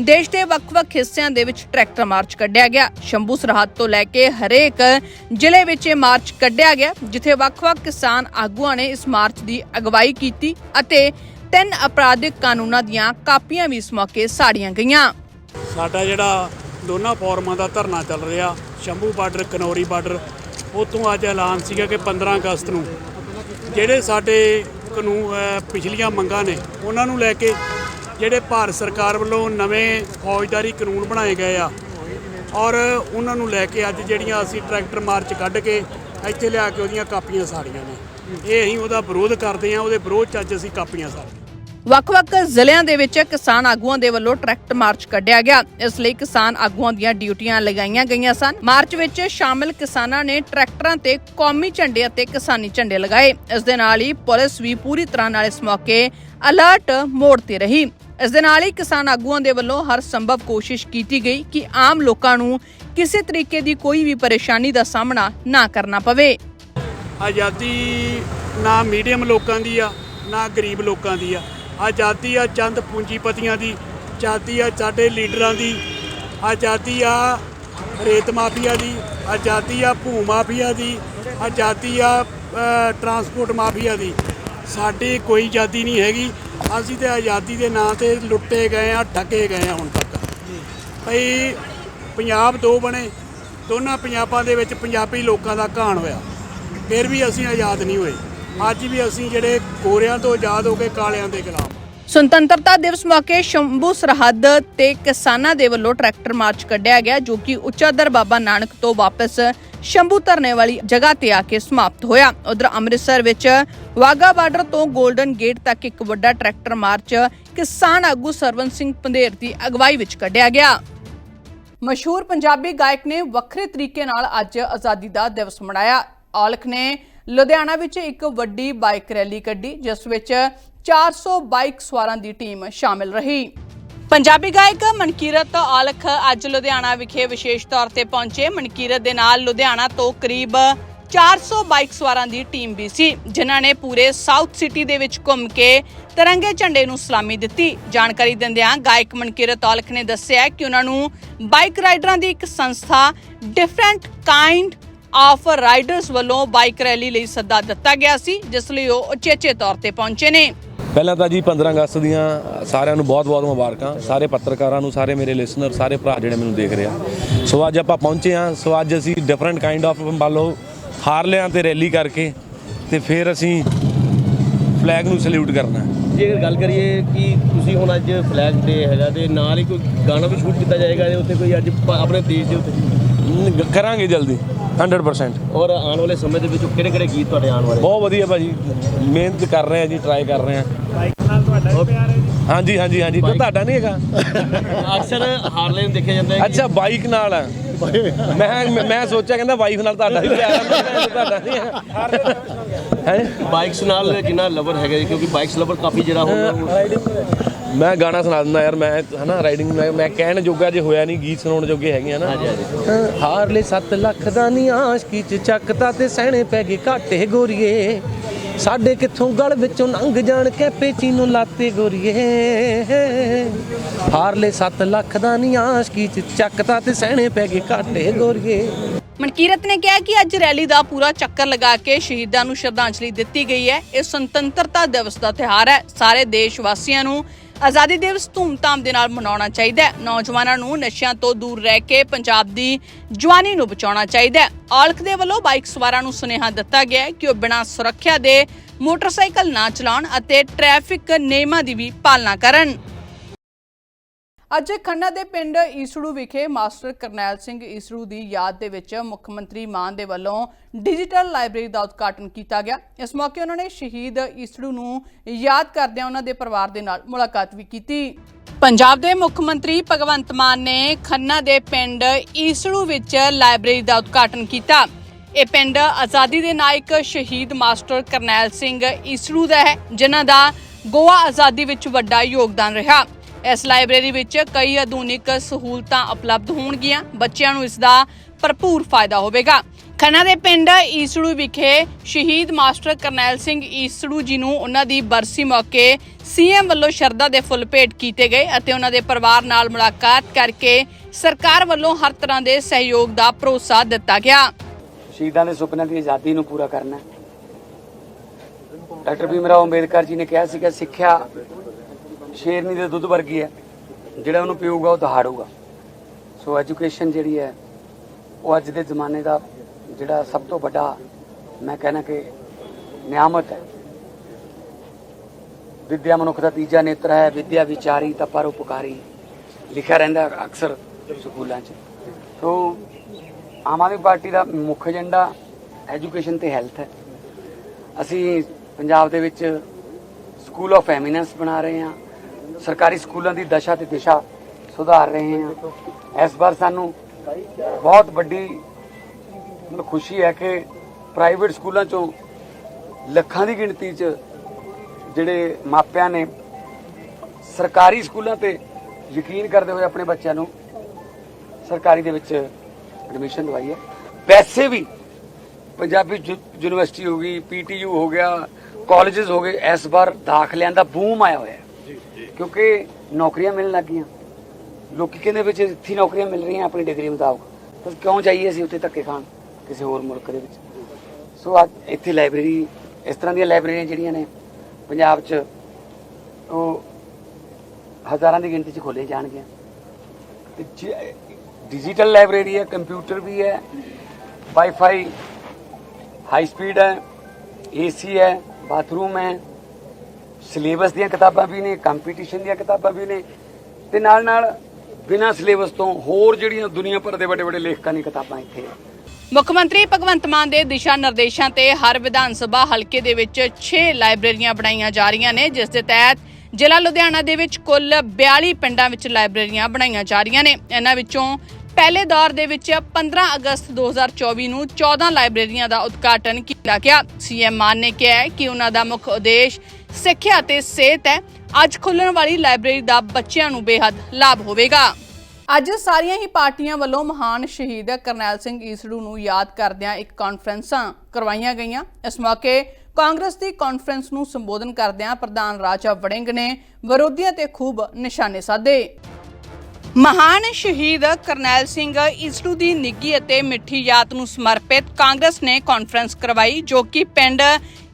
ਦੇਸ਼ ਦੇ ਵੱਖ-ਵੱਖ ਹਿੱਸਿਆਂ ਦੇ ਵਿੱਚ ਟਰੈਕਟਰ ਮਾਰਚ ਕੱਢਿਆ ਗਿਆ। ਸ਼ੰਭੂ ਸਰਹੱਦ ਤੋਂ ਲੈ ਕੇ ਹਰੇਕ ਜ਼ਿਲ੍ਹੇ ਵਿੱਚ ਇਹ ਮਾਰਚ ਕੱਢਿਆ ਗਿਆ, ਜਿੱਥੇ ਵੱਖ-ਵੱਖ ਕਿਸਾਨ ਆਗੂਆਂ ਨੇ ਇਸ ਮਾਰਚ ਦੀ ਅਗਵਾਈ ਕੀਤੀ ਅਤੇ ਤਿੰਨ ਅਪਰਾਧਿਕ ਕਾਨੂੰਨਾਂ ਦੀਆਂ ਕਾਪੀਆਂ ਵੀ ਇਸ ਮੌਕੇ ਸਾੜੀਆਂ ਗਈਆਂ। ਸਾਡਾ ਜਿਹੜਾ ਦੋਨਾਂ ਫੋਰਮਾਂ ਦਾ ਧਰਨਾ ਚੱਲ ਰਿਹਾ, ਸ਼ੰਭੂ ਬਾਰਡਰ, ਕਨੌਰੀ ਬਾਰਡਰ ਉਤੋਂ ਅੱਜ ਐਲਾਨ ਸੀਗਾ ਕਿ 15 ਅਗਸਤ ਨੂੰ। ਜਿਹੜੇ ਸਾਡੇ ਕਾਨੂੰਨ ਪਿਛਲੀਆਂ ਮੰਗਾਂ ਨੇ, ਉਹਨਾਂ ਨੂੰ ਲੈ ਕੇ ਜਿਹੜੇ ਭਾਰਤ ਸਰਕਾਰ ਵੱਲੋਂ ਨਵੇਂ ਫੌਜਦਾਰੀ ਕਾਨੂੰਨ ਬਣਾਏ ਗਏ ਆ, ਔਰ ਉਹਨਾਂ ਨੂੰ ਲੈ ਕੇ ਅੱਜ ਜਿਹੜੀਆਂ ਅਸੀਂ ਟਰੈਕਟਰ ਮਾਰਚ ਕੱਢ ਕੇ ਇੱਥੇ ਲਿਆ ਕੇ ਉਹਦੀਆਂ ਕਾਪੀਆਂ ਸਾੜੀਆਂ ਨੇ। ਇਹ ਅਸੀਂ ਉਹਦਾ ਵਿਰੋਧ ਕਰਦੇ ਆ ਉਹਦੇ ਵਿਰੋਧ ਚ ਅੱਜ ਅਸੀਂ ਕਾਪੀਆਂ ਸਾੜੀਆਂ ਵੱਖ-ਵੱਖ ਜ਼ਿਲ੍ਹਿਆਂ ਦੇ ਵਿੱਚ ਕਿਸਾਨ ਆਗੂਆਂ ਦੇ ਵੱਲੋਂ ਟਰੈਕਟਰ ਮਾਰਚ ਕੱਢਿਆ ਗਿਆ। ਇਸ ਲਈ ਕਿਸਾਨ ਆਗੂਆਂ ਦੀਆਂ ਡਿਊਟੀਆਂ ਲਗਾਈਆਂ ਗਈਆਂ ਸਨ। ਮਾਰਚ ਵਿੱਚ ਸ਼ਾਮਿਲ ਕਿਸਾਨਾਂ ਨੇ ਟਰੈਕਟਰਾਂ ਤੇ ਕੌਮੀ ਝੰਡੇ ਅਤੇ ਕਿਸਾਨੀ ਝੰਡੇ ਲਗਾਏ। ਇਸ ਦੇ ਨਾਲ ਹੀ ਪੁਲਿਸ ਵੀ ਪੂਰੀ ਤਰ੍ਹਾਂ ਨਾਲ ਇਸ ਮੌਕੇ ਅਲਰਟ ਮੋਡ ਤੇ ਰਹੀ। ਇਸ ਦੇ ਨਾਲ ਹੀ ਕਿਸਾਨ ਆਗੂਆਂ ਦੇ ਵੱਲੋਂ ਹਰ ਸੰਭਵ ਕੋਸ਼ਿਸ਼ ਕੀਤੀ ਗਈ ਕਿ ਆਮ ਲੋਕਾਂ ਨੂੰ ਕਿਸੇ ਤਰੀਕੇ ਦੀ ਕੋਈ ਵੀ ਪਰੇਸ਼ਾਨੀ ਦਾ ਸਾਹਮਣਾ ਨਾ ਕਰਨਾ ਪਵੇ। ਆਜ਼ਾਦੀ ਨਾ ਮੀਡੀਅਮ ਲੋਕਾਂ ਦੀ ਆ, ਨਾ ਗਰੀਬ ਲੋਕਾਂ ਦੀ ਆ। ਆਜ਼ਾਦੀ ਆ ਚੰਦ ਪੂੰਜੀਪਤੀਆਂ ਦੀ, ਆਜ਼ਾਦੀ ਆ ਸਾਡੇ ਲੀਡਰਾਂ ਦੀ, ਆਜ਼ਾਦੀ ਆ ਰੇਤ ਮਾਫੀਆ ਦੀ, ਆਜ਼ਾਦੀ ਆ ਭੂ ਮਾਫੀਆ ਦੀ, ਆਜ਼ਾਦੀ ਆ ਟਰਾਂਸਪੋਰਟ ਮਾਫੀਆ ਦੀ। ਸਾਡੀ ਕੋਈ ਆਜ਼ਾਦੀ ਨਹੀਂ ਹੈਗੀ। ਅਸੀਂ ਤੇ ਆਜ਼ਾਦੀ ਦੇ ਨਾਂ ਤੇ ਲੁੱਟੇ ਗਏ ਆ, ਠੱਗੇ ਗਏ ਆ ਹੁਣ ਤੱਕ। ਭਈ ਪੰਜਾਬ ਦੋ ਬਣੇ, ਦੋਨਾਂ ਪੰਜਾਬਾਂ ਦੇ ਵਿੱਚ ਪੰਜਾਬੀ ਲੋਕਾਂ ਦਾ ਕਹਾਣ ਹੋਇਆ। ਫਿਰ ਵੀ ਅਸੀਂ ਆਜ਼ਾਦ ਨਹੀਂ ਹੋਏ। ਅੱਜ ਵੀ ਅਸੀਂ ਜਿਹੜੇ ਗੋਰਿਆਂ ਤੋਂ ਆਜ਼ਾਦ ਹੋ ਕੇ ਕਾਲਿਆਂ ਦੇ ਗੁਲਾਮ ਸੁਤੰਤਰਤਾ ਦਿਵਸ ਮੌਕੇ ਸ਼ੰਭੂ ਸਰਹੱਦ ਤੇ ਕਿਸਾਨਾਂ ਦੇ ਵੱਲੋਂ ਟਰੈਕਟਰ ਮਾਰਚ ਕੱਢਿਆ ਗਿਆ, ਜੋ ਕਿ ਉੱਚਾਦਰ ਬਾਬਾ ਨਾਨਕ ਤੋਂ ਵਾਪਸ ਸ਼ੰਭੂ ਧਰਨੇ ਵਾਲੀ ਜਗ੍ਹਾ ਤੇ ਆ ਕੇ ਸਮਾਪਤ ਹੋਇਆ। ਉਧਰ ਅੰਮ੍ਰਿਤਸਰ ਵਿੱਚ ਵਾਗਾ ਬਾਰਡਰ ਤੋਂ 골ਡਨ ਗੇਟ ਤੱਕ ਇੱਕ ਵੱਡਾ ਟਰੈਕਟਰ ਮਾਰਚ ਕਿਸਾਨ ਆਗੂ ਸਰਵਨ ਸਿੰਘ ਪੰਧੇਰ ਦੀ ਅਗਵਾਈ ਵਿੱਚ ਕੱਢਿਆ ਗਿਆ। ਮਸ਼ਹੂਰ ਪੰਜਾਬੀ ਗਾਇਕ ਨੇ ਵੱਖਰੇ ਤਰੀਕੇ ਨਾਲ ਅੱਜ ਆਜ਼ਾਦੀ ਦਾ ਦਿਵਸ ਮਨਾਇਆ। ਔਲਖ ਨੇ ਲੁਧਿਆਣਾ ਵਿੱਚ ਇੱਕ ਵੱਡੀ ਬਾਈਕ ਰੈਲੀ ਕੱਢੀ, ਜਿਸ ਵਿੱਚ 400 ਬਾਈਕ ਸਵਾਰਾਂ ਦੀ ਟੀਮ ਸ਼ਾਮਿਲ ਰਹੀ। ਪੰਜਾਬੀ ਗਾਇਕ ਮਨਕੀਰਤ ਔਲਖ ਅੱਜ ਲੁਧਿਆਣਾ ਵਿਖੇ ਵਿਸ਼ੇਸ਼ ਤੌਰ ਤੇ ਪਹੁੰਚੇ। ਮਨਕੀਰਤ ਦੇ ਨਾਲ ਲੁਧਿਆਣਾ ਤੋਂ ਕਰੀਬ 400 ਬਾਈਕ ਸਵਾਰਾਂ ਦੀ ਟੀਮ ਵੀ ਸੀ, ਜਿਨ੍ਹਾਂ ਨੇ ਪੂਰੇ ਸਾਊਥ ਸਿਟੀ ਦੇ ਵਿੱਚ ਘੁੰਮ ਕੇ ਤਿਰੰਗੇ ਝੰਡੇ ਨੂੰ ਸਲਾਮੀ ਦਿੱਤੀ। ਜਾਣਕਾਰੀ ਦਿੰਦਿਆਂ ਗਾਇਕ ਮਨਕੀਰਤ ਔਲਖ ਨੇ ਦੱਸਿਆ ਕਿ ਉਹਨਾਂ ਨੂੰ ਬਾਈਕ ਰਾਈਡਰਾਂ ਦੀ ਇੱਕ ਸੰਸਥਾ ਡਿਫਰੈਂਟ ਕਾਈਂਡ ਆਫ ਰਾਈਡਰਸ ਵੱਲੋਂ ਬਾਈਕ ਰੈਲੀ ਲਈ ਸੱਦਾ ਦਿੱਤਾ ਗਿਆ ਸੀ ਜਿਸ ਲਈ ਉਹ ਉਚੇਚੇ ਤੌਰ ਤੇ ਪਹੁੰਚੇ ਨੇ। ਪਹਿਲਾਂ ਤਾਂ ਜੀ 15 ਅਗਸਤ ਦੀਆਂ ਸਾਰਿਆਂ ਨੂੰ ਬਹੁਤ-ਬਹੁਤ ਮੁਬਾਰਕਾਂ ਸਾਰੇ ਪੱਤਰਕਾਰਾਂ ਨੂੰ ਸਾਰੇ ਮੇਰੇ ਲਿਸਨਰ ਸਾਰੇ ਭਰਾ ਜਿਹੜੇ ਮੈਨੂੰ ਦੇਖ ਰਹੇ ਆ। ਸੋ ਅੱਜ ਆਪਾਂ ਪਹੁੰਚੇ ਆ ਸੋ ਅੱਜ ਅਸੀਂ ਡਿਫਰੈਂਟ ਕਾਈਂਡ ਆਫ ਮੰਨ ਹਾਰਲਿਆਂ ਤੇ ਰੈਲੀ ਕਰਕੇ ਤੇ ਫਿਰ ਅਸੀਂ ਫਲੈਗ ਨੂੰ ਸਲੂਟ ਕਰਨਾ। ਜੇ ਅਗਰ ਗੱਲ ਕਰੀਏ ਕਿ ਤੁਸੀਂ ਹੁਣ ਅੱਜ ਫਲੈਗ ਡੇ ਹੈਗਾ ਤੇ ਨਾਲ ਹੀ ਕੋਈ ਗਾਣਾ ਵੀ ਸ਼ੂਟ ਕੀਤਾ ਜਾਏਗਾ ਇਹਦੇ ਉੱਤੇ ਕੋਈ ਅੱਜ ਆਪਣੇ ਦੇਸ਼ ਦੇ ਉੱਤੇ? ਕਰਾਂਗੇ ਜਲਦੀ 100% ਔਰ ਆਉਣ ਵਾਲੇ ਸਮੇਂ ਦੇ ਵਿੱਚ ਕਿਹੜੇ ਕਿਹੜੇ ਗੀਤ ਤੁਹਾਡੇ ਆਉਣ ਵਾਲੇ? ਬਹੁਤ ਵਧੀਆ ਭਾਜੀ ਮਿਹਨਤ ਕਰ ਰਹੇ ਆ ਜੀ ਟਰਾਈ ਕਰ ਰਹੇ ਆ। ਹਾਂਜੀ ਹਾਂਜੀ ਹਾਂਜੀ ਕੋਈ ਤੁਹਾਡਾ ਨਹੀਂ ਹੈਗਾ? ਅਕਸਰ ਹਾਰਲੇ ਨੂੰ ਦੇਖਿਆ ਜਾਂਦਾ ਹੈ ਅੱਛਾ ਬਾਈਕ ਨਾਲ ਆ। ਮੈਂ ਮੈਂ- ਸੋਚਿਆ ਕਹਿੰਦਾ ਵਾਈਫ ਨਾਲ ਤੁਹਾਡਾ ਵੀ ਪਿਆਰ ਤੁਹਾਡਾ ਨਹੀਂ ਹੈ? ਹੈ ਬਾਈਕਸ ਨਾਲ ਜਿੰਨਾ ਲਵਰ ਹੈਗਾ ਜੀ, ਕਿਉਂਕਿ ਬਾਈਕਸ ਲਵਰ ਕਾਫੀ ਜਿਹੜਾ ਹੁਣ ਮੈਂ ਗਾਣਾ ਸੁਣਾ ਦਿੰਦਾ ਯਾਰ ਮੈਂ ਹਨਾ ਰਾਈਡਿੰਗ ਮੈਂ ਮੈਂ ਕਹਿਣ ਜੋਗਾ ਜੇ ਹੋਇਆ ਨਹੀਂ ਗੀਤ ਸੁਣਾਉਣ ਜੋਗੇ ਹੈਗੇ ਆ ਨਾ। ਹਾਂਜੀ ਹਾਂਜੀ। ਹਾਰਲੇ 7 ਲੱਖ ਦਾ ਨੀ ਆਸ਼ਕੀ ਚ ਚੱਕਤਾ ਤੇ ਸਹਿਣੇ ਪੈ ਗਏ ਘਾਟੇ ਗੋਰੀਏ। ਸਾਡੇ ਕਿੱਥੋਂ ਗਲ ਵਿੱਚੋਂ ਲੰਘ ਜਾਣ ਕੇ ਪੇਚੀ ਨੂੰ ਲਾਤੇ ਗੋਰੀਏ। ਹਾਰਲੇ 7 ਲੱਖ ਦਾ ਨੀ ਆਸ਼ਕੀ ਚ ਚੱਕਤਾ ਤੇ ਸਹਿਣੇ ਪੈ ਗਏ ਘਾਟੇ ਗੋਰੀਏ। ਮਨਕੀਰਤ ਨੇ ਕਿਹਾ ਕਿ ਅੱਜ ਰੈਲੀ ਦਾ ਪੂਰਾ ਚੱਕਰ ਲਗਾ ਕੇ ਸ਼ਹੀਦਾਂ ਨੂੰ ਸ਼ਰਧਾਂਜਲੀ ਦਿੱਤੀ ਗਈ ਹੈ। ਇਹ ਸੁਤੰਤਰਤਾ ਦਿਵਸ ਦਾ ਤਿਉਹਾਰ ਹੈ। ਸਾਰੇ ਦੇਸ਼ ਵਾਸੀਆਂ ਨੂੰ ਆਜ਼ਾਦੀ ਦਿਵਸ ਧੂਮਧਾਮ ਦੇ ਨਾਲ ਮਨਾਉਣਾ ਚਾਹੀਦਾ ਹੈ। ਨੌਜਵਾਨਾਂ ਨੂੰ ਨਸ਼ਿਆਂ ਤੋਂ ਦੂਰ ਰਹਿ ਕੇ ਪੰਜਾਬ ਦੀ ਜਵਾਨੀ ਨੂੰ ਬਚਾਉਣਾ ਚਾਹੀਦਾ ਹੈ। ਔਲਖ ਦੇ ਵੱਲੋਂ ਬਾਈਕ ਸਵਾਰਾਂ ਨੂੰ ਸੁਨੇਹਾ ਦਿੱਤਾ ਗਿਆ ਹੈ ਕਿ ਉਹ ਬਿਨਾਂ ਸੁਰੱਖਿਆ ਦੇ ਮੋਟਰਸਾਈਕਲ ਨਾ ਚਲਾਉਣ ਅਤੇ ਟ੍ਰੈਫਿਕ ਨਿਯਮਾਂ ਦੀ ਵੀ ਪਾਲਣਾ ਕਰਨ। ਅੱਜ ਖੰਨਾ ਦੇ ਪਿੰਡ ਈਸੜੂ ਵਿਖੇ ਮਾਸਟਰ ਕਰਨੈਲ ਸਿੰਘ ਈਸੜੂ ਦੀ ਯਾਦ ਦੇ ਵਿੱਚ ਮੁੱਖ ਮੰਤਰੀ ਮਾਨ ਦੇ ਵੱਲੋਂ ਡਿਜੀਟਲ ਲਾਇਬ੍ਰੇਰੀ ਦਾ ਉਦਘਾਟਨ ਕੀਤਾ ਗਿਆ। ਇਸ ਮੌਕੇ ਉਹਨਾਂ ਨੇ ਸ਼ਹੀਦ ਈਸੜੂ ਨੂੰ ਯਾਦ ਕਰਦਿਆਂ ਉਹਨਾਂ ਦੇ ਪਰਿਵਾਰ ਦੇ ਨਾਲ ਮੁਲਾਕਾਤ ਵੀ ਕੀਤੀ। ਪੰਜਾਬ ਦੇ ਮੁੱਖ ਮੰਤਰੀ ਭਗਵੰਤ ਮਾਨ ਨੇ ਖੰਨਾ ਦੇ ਪਿੰਡ ਈਸੜੂ ਵਿੱਚ ਲਾਇਬ੍ਰੇਰੀ ਦਾ ਉਦਘਾਟਨ ਕੀਤਾ। ਇਹ ਪਿੰਡ ਆਜ਼ਾਦੀ ਦੇ ਨਾਇਕ ਸ਼ਹੀਦ ਮਾਸਟਰ ਕਰਨੈਲ ਸਿੰਘ ਈਸੜੂ ਦਾ ਹੈ, ਜਿਨ੍ਹਾਂ ਦਾ ਗੋਆ ਆਜ਼ਾਦੀ ਵਿੱਚ ਵੱਡਾ ਯੋਗਦਾਨ ਰਿਹਾ। ਇਸ ਲਾਇਬ੍ਰੇਰੀ ਵਿੱਚ ਕਈ ਆਧੁਨਿਕ ਸਹੂਲਤਾਂ ਉਪਲਬਧ ਹੋਣਗੀਆਂ। ਬੱਚਿਆਂ ਨੂੰ ਇਸ ਦਾ ਭਰਪੂਰ ਫਾਇਦਾ ਹੋਵੇਗਾ। ਖੰਨਾ ਦੇ ਪਿੰਡ ਈਸੜੂ ਵਿਖੇ ਸ਼ਹੀਦ ਮਾਸਟਰ ਕਰਨੈਲ ਸਿੰਘ ਈਸੜੂ ਜੀ ਨੂੰ ਉਹਨਾਂ ਦੀ ਬਰਸੀ ਮੌਕੇ ਸੀਐਮ ਵੱਲੋਂ ਸ਼ਰਧਾ ਦੇ ਫੁੱਲ ਭੇਟ ਕੀਤੇ ਗਏ ਅਤੇ ਉਹਨਾਂ ਦੇ ਪਰਿਵਾਰ ਨਾਲ ਮੁਲਾਕਾਤ ਕਰਕੇ ਸਰਕਾਰ ਵੱਲੋਂ ਹਰ ਤਰ੍ਹਾਂ ਦੇ ਸਹਿਯੋਗ ਦਾ ਭਰੋਸਾ ਦਿੱਤਾ ਗਿਆ। ਸ਼ਹੀਦਾਂ ਦੇ ਸੁਪਨਿਆਂ ਦੀ ਆਜ਼ਾਦੀ ਨੂੰ ਪੂਰਾ ਕਰਨਾ ਡਾਕਟਰ ਭੀਮ ਰਾਓ ਅੰਬੇਦਕਰ ਜੀ ਨੇ ਕਿਹਾ ਸੀ ਕਿ ਸਿੱਖਿਆ ਸ਼ੇਰਨੀ ਦੇ ਦੁੱਧ ਵਰਗੀ ਹੈ। ਜਿਹੜਾ ਉਹਨੂੰ ਪੀਊਗਾ, ਉਹ ਦਹਾੜੂਗਾ। ਸੋ ਐਜੂਕੇਸ਼ਨ ਜਿਹੜੀ ਹੈ, ਉਹ ਅੱਜ ਦੇ ਜ਼ਮਾਨੇ ਦਾ ਜਿਹੜਾ ਸਭ ਤੋਂ ਵੱਡਾ, ਮੈਂ ਕਹਿੰਦਾ ਕਿ ਨਿਆਮਤ ਹੈ। ਵਿਦਿਆ ਮਨੁੱਖ ਦਾ ਤੀਜਾ ਨੇਤਰ ਹੈ। ਵਿਦਿਆ ਵਿਚਾਰੀ ਤਾਂ ਪਰਉਪਕਾਰੀ ਲਿਖਿਆ ਰਹਿੰਦਾ ਅਕਸਰ ਸਕੂਲਾਂ 'ਚ। ਸੋ ਆਮ ਆਦਮੀ ਪਾਰਟੀ ਦਾ ਮੁੱਖ ਏਜੰਡਾ ਐਜੂਕੇਸ਼ਨ ਤੇ ਹੈਲਥ ਹੈ। ਅਸੀਂ ਪੰਜਾਬ ਦੇ ਵਿੱਚ ਸਕੂਲ ਆਫ ਐਮੀਨੈਂਸ ਬਣਾ ਰਹੇ ਹਾਂ। ਸਰਕਾਰੀ ਸਕੂਲਾਂ ਦੀ ਦਸ਼ਾ ਤੇ ਦਿਸ਼ਾ ਸੁਧਾਰ ਰਹੇ ਹਾਂ। ਇਸ ਵਾਰ ਸਾਨੂੰ ਬਹੁਤ ਵੱਡੀ ਮਤਲਬ ਖੁਸ਼ੀ ਹੈ ਕਿ ਪ੍ਰਾਈਵੇਟ ਸਕੂਲਾਂ ਚੋਂ ਲੱਖਾਂ ਦੀ ਗਿਣਤੀ 'ਚ ਜਿਹੜੇ ਮਾਪਿਆਂ ਨੇ ਸਰਕਾਰੀ ਸਕੂਲਾਂ ਤੇ ਯਕੀਨ ਕਰਦੇ ਹੋਏ ਆਪਣੇ ਬੱਚਿਆਂ ਨੂੰ ਸਰਕਾਰੀ ਦੇ ਵਿੱਚ ਐਡਮਿਸ਼ਨ ਦਵਾਈ ਹੈ। ਵੈਸੇ ਵੀ ਪੰਜਾਬੀ ਯੂ- ਯੂਨੀਵਰਸਿਟੀ ਹੋ ਗਈ, ਪੀਟੀਯੂ ਹੋ ਗਿਆ ਕਾਲਜਸ ਹੋ ਗਏ, ਇਸ ਵਾਰ ਦਾਖਲਿਆਂ ਦਾ ਬੂਮ ਆਇਆ ਹੋਇਆ ਕਿਉਂਕਿ ਨੌਕਰੀਆਂ ਮਿਲਣ ਲੱਗ ਗਈਆਂ। ਲੋਕੀ ਕਹਿੰਦੇ ਵਿੱਚ ਇੱਥੇ ਨੌਕਰੀਆਂ ਮਿਲ ਰਹੀਆਂ ਆਪਣੀ ਡਿਗਰੀ ਮੁਤਾਬਕ, ਤਾਂ ਕਿਉਂ ਜਾਈਏ ਅਸੀਂ ਉੱਥੇ ਧੱਕੇ ਖਾਣ ਕਿਸੇ ਹੋਰ ਮੁਲਕ ਦੇ ਵਿੱਚ? ਸੋ ਅੱਜ ਇੱਥੇ ਲਾਇਬ੍ਰੇਰੀ, ਇਸ ਤਰ੍ਹਾਂ ਦੀਆਂ ਲਾਇਬ੍ਰੇਰੀਆਂ ਜਿਹੜੀਆਂ ਨੇ, ਪੰਜਾਬ 'ਚ ਉਹ ਹਜ਼ਾਰਾਂ ਦੀ ਗਿਣਤੀ 'ਚ ਖੋਲੇ ਜਾਣਗੀਆਂ। ਤੇ ਡਿਜੀਟਲ ਲਾਇਬ੍ਰੇਰੀ ਹੈ, ਕੰਪਿਊਟਰ ਵੀ ਹੈ, ਵਾਈਫਾਈ ਹਾਈ ਸਪੀਡ ਹੈ, ਏਸੀ ਹੈ, ਬਾਥਰੂਮ ਹੈ ਸਿਲੇਬਸ ਦੀਆਂ ਕਿਤਾਬਾਂ ਵੀ ਨੇ ਕੰਪੀਟੀਸ਼ਨ ਦੀਆਂ ਕਿਤਾਬਾਂ ਵੀ ਨੇ ਤੇ ਨਾਲ ਨਾਲ ਬਿਨਾਂ ਸਿਲੇਬਸ ਤੋਂ ਹੋਰ ਜਿਹੜੀਆਂ ਦੁਨੀਆ ਭਰ ਦੇ ਵੱਡੇ ਵੱਡੇ ਲੇਖਕਾਂ ਦੀਆਂ ਕਿਤਾਬਾਂ ਇੱਥੇ ਹੈ ਮੁੱਖ ਮੰਤਰੀ ਭਗਵੰਤ ਮਾਨ ਦੇ ਦਿਸ਼ਾ ਨਿਰਦੇਸ਼ਾਂ ਤੇ ਹਰ ਵਿਧਾਨ ਸਭਾ ਹਲਕੇ ਦੇ ਵਿੱਚ 6 ਲਾਇਬ੍ਰੇਰੀਆਂ ਬਣਾਈਆਂ ਜਾ ਰਹੀਆਂ ਨੇ, ਜਿਸ ਦੇ ਤਹਿਤ ਜ਼ਿਲ੍ਹਾ ਲੁਧਿਆਣਾ ਦੇ ਵਿੱਚ ਕੁੱਲ 42 ਪਿੰਡਾਂ ਵਿੱਚ ਲਾਇਬ੍ਰੇਰੀਆਂ ਬਣਾਈਆਂ ਜਾ ਰਹੀਆਂ ਨੇ। ਇਹਨਾਂ ਵਿੱਚੋਂ ਪਹਿਲੇ ਦੌਰ ਦੇ ਵਿੱਚ 15 ਅਗਸਤ 2024 ਨੂੰ 14 ਲਾਇਬ੍ਰੇਰੀਆਂ ਦਾ ਉਦਘਾਟਨ ਕੀਤਾ ਗਿਆ। ਸੀਐਮ ਮਾਨ ਨੇ ਕਿਹਾ ਕਿ ਉਹਨਾਂ ਦਾ ਮੁੱਖ ਉਦੇਸ਼ ਸਿੱਖਿਆ ਤੇ ਸਿਹਤ ਹੈ, ਅੱਜ ਖੁੱਲਣ ਵਾਲੀ ਲਾਇਬ੍ਰੇਰੀ ਦਾ ਬੱਚਿਆਂ ਨੂੰ ਬੇਹੱਦ ਲਾਭ ਹੋਵੇਗਾ। ਅੱਜ ਸਾਰੀਆਂ ਹੀ ਪਾਰਟੀਆਂ ਵੱਲੋਂ ਮਹਾਨ ਸ਼ਹੀਦ ਕਰਨੈਲ ਸਿੰਘ ਈਸੜੂ ਨੂੰ ਯਾਦ ਕਰਦਿਆਂ ਇੱਕ ਕਾਨਫਰੰਸਾਂ ਕਰਵਾਈਆਂ ਗਈਆਂ। ਇਸ ਮੌਕੇ ਕਾਂਗਰਸ ਦੀ ਕਾਨਫਰੰਸ ਨੂੰ ਸੰਬੋਧਨ ਕਰਦਿਆਂ ਪ੍ਰਧਾਨ ਰਾਜਾ ਵੜਿੰਗ ਨੇ ਵਿਰੋਧੀਆਂ ਤੇ ਖੂਬ ਨਿਸ਼ਾਨੇ ਸਾਧੇ। ਮਹਾਨ ਸ਼ਹੀਦ ਕਰਨੈਲ ਸਿੰਘ ਈਸੜੂ ਦੀ ਨਿੱਗੀ ਅਤੇ ਮਿੱਠੀ ਯਾਦ ਨੂੰ ਸਮਰਪਿਤ ਕਾਂਗਰਸ ਨੇ ਕਾਨਫਰੰਸ ਕਰਵਾਈ, ਜੋ ਕਿ ਪਿੰਡ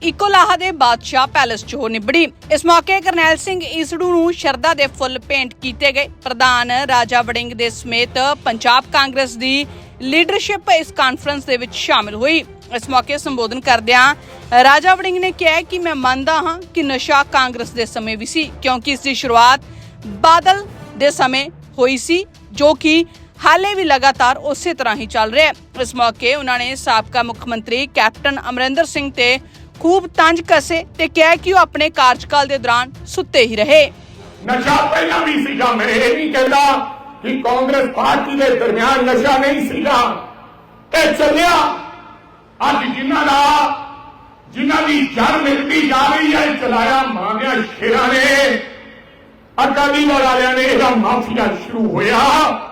ਇਕੋਲਾਹਾ ਦੇ ਬਾਦਸ਼ਾਹ ਪੈਲੇਸ 'ਚ ਹੋ ਨਿਬੜੀ। ਇਸ ਮੌਕੇ ਕਰਨੈਲ ਸਿੰਘ ਈਸੜੂ ਨੂੰ ਸ਼ਰਧਾ ਦੇ ਫੁੱਲ ਭੇਂਟ ਕੀਤੇ ਗਏ। ਪ੍ਰਧਾਨ ਰਾਜਾ ਵੜਿੰਗ ਦੇ ਸਮੇਤ ਪੰਜਾਬ ਕਾਂਗਰਸ ਦੀ ਲੀਡਰਸ਼ਿਪ ਇਸ ਕਾਨਫਰੰਸ ਦੇ ਵਿੱਚ ਸ਼ਾਮਿਲ ਹੋਈ। ਇਸ ਮੌਕੇ ਸੰਬੋਧਨ ਕਰਦਿਆਂ ਰਾਜਾ ਵੜਿੰਗ ਨੇ ਕਿਹਾ ਕਿ ਮੈਂ ਮੰਨਦਾ ਹਾਂ ਕਿ ਨਸ਼ਾ ਕਾਂਗਰਸ ਦੇ ਸਮੇਂ ਵੀ ਸੀ, ਕਿਉਂਕਿ ਇਸ ਦੀ ਸ਼ੁਰੂਆਤ ਬਾਦਲ ਦੇ ਸਮੇਂ ਹੋਈ ਸੀ, ਜੋ ਕਿ ਹਾਲੇ ਵੀ ਲਗਾਤਾਰ ਉਸੇ ਤਰ੍ਹਾਂ ਹੀ ਚੱਲ ਰਿਹਾ ਹੈ। ਇਸ ਮੌਕੇ ਉਹਨਾਂ ਨੇ ਸਾਬਕਾ ਮੁੱਖ ਮੰਤਰੀ ਕੈਪਟਨ ਅਮਰਿੰਦਰ ਸਿੰਘ ਤੇ ਖੂਬ ਤੰਜ ਕਸੇ ਤੇ ਕਿਹਾ ਕਿ ਉਹ ਆਪਣੇ ਕਾਰਜਕਾਲ ਦੇ ਦੌਰਾਨ ਸੁੱਤੇ ਹੀ ਰਹੇ। ਨਸ਼ਾ ਪਹਿਲਾਂ ਵੀ ਸੀਗਾ ਮੈਂ ਇਹ ਨਹੀਂ ਕਹਿੰਦਾ ਕਿ ਕਾਂਗਰਸ ਪਾਰਟੀ ਦੇ ਦਰਮਿਆਨ ਨਸ਼ਾ ਨਹੀਂ ਸੀਗਾ। ਇਹ ਚੱਲਿਆ। ਅੱਜ ਜਿਨ੍ਹਾਂ ਦਾ, ਜਿਨ੍ਹਾਂ ਦੀ ਜੜ ਮਿਲਦੀ ਜਾ ਰਹੀ ਹੈ, ਇਹ ਚਲਾਇਆ ਮਾਂਗਿਆ ਸ਼ੇਰਾਂ ਨੇ। ਅਕਾਲੀ ਦਲ ਵਾਲਿਆਂ ਨੇ ਇਹਦਾ ਮਾਫੀਆ ਸ਼ੁਰੂ ਹੋਇਆ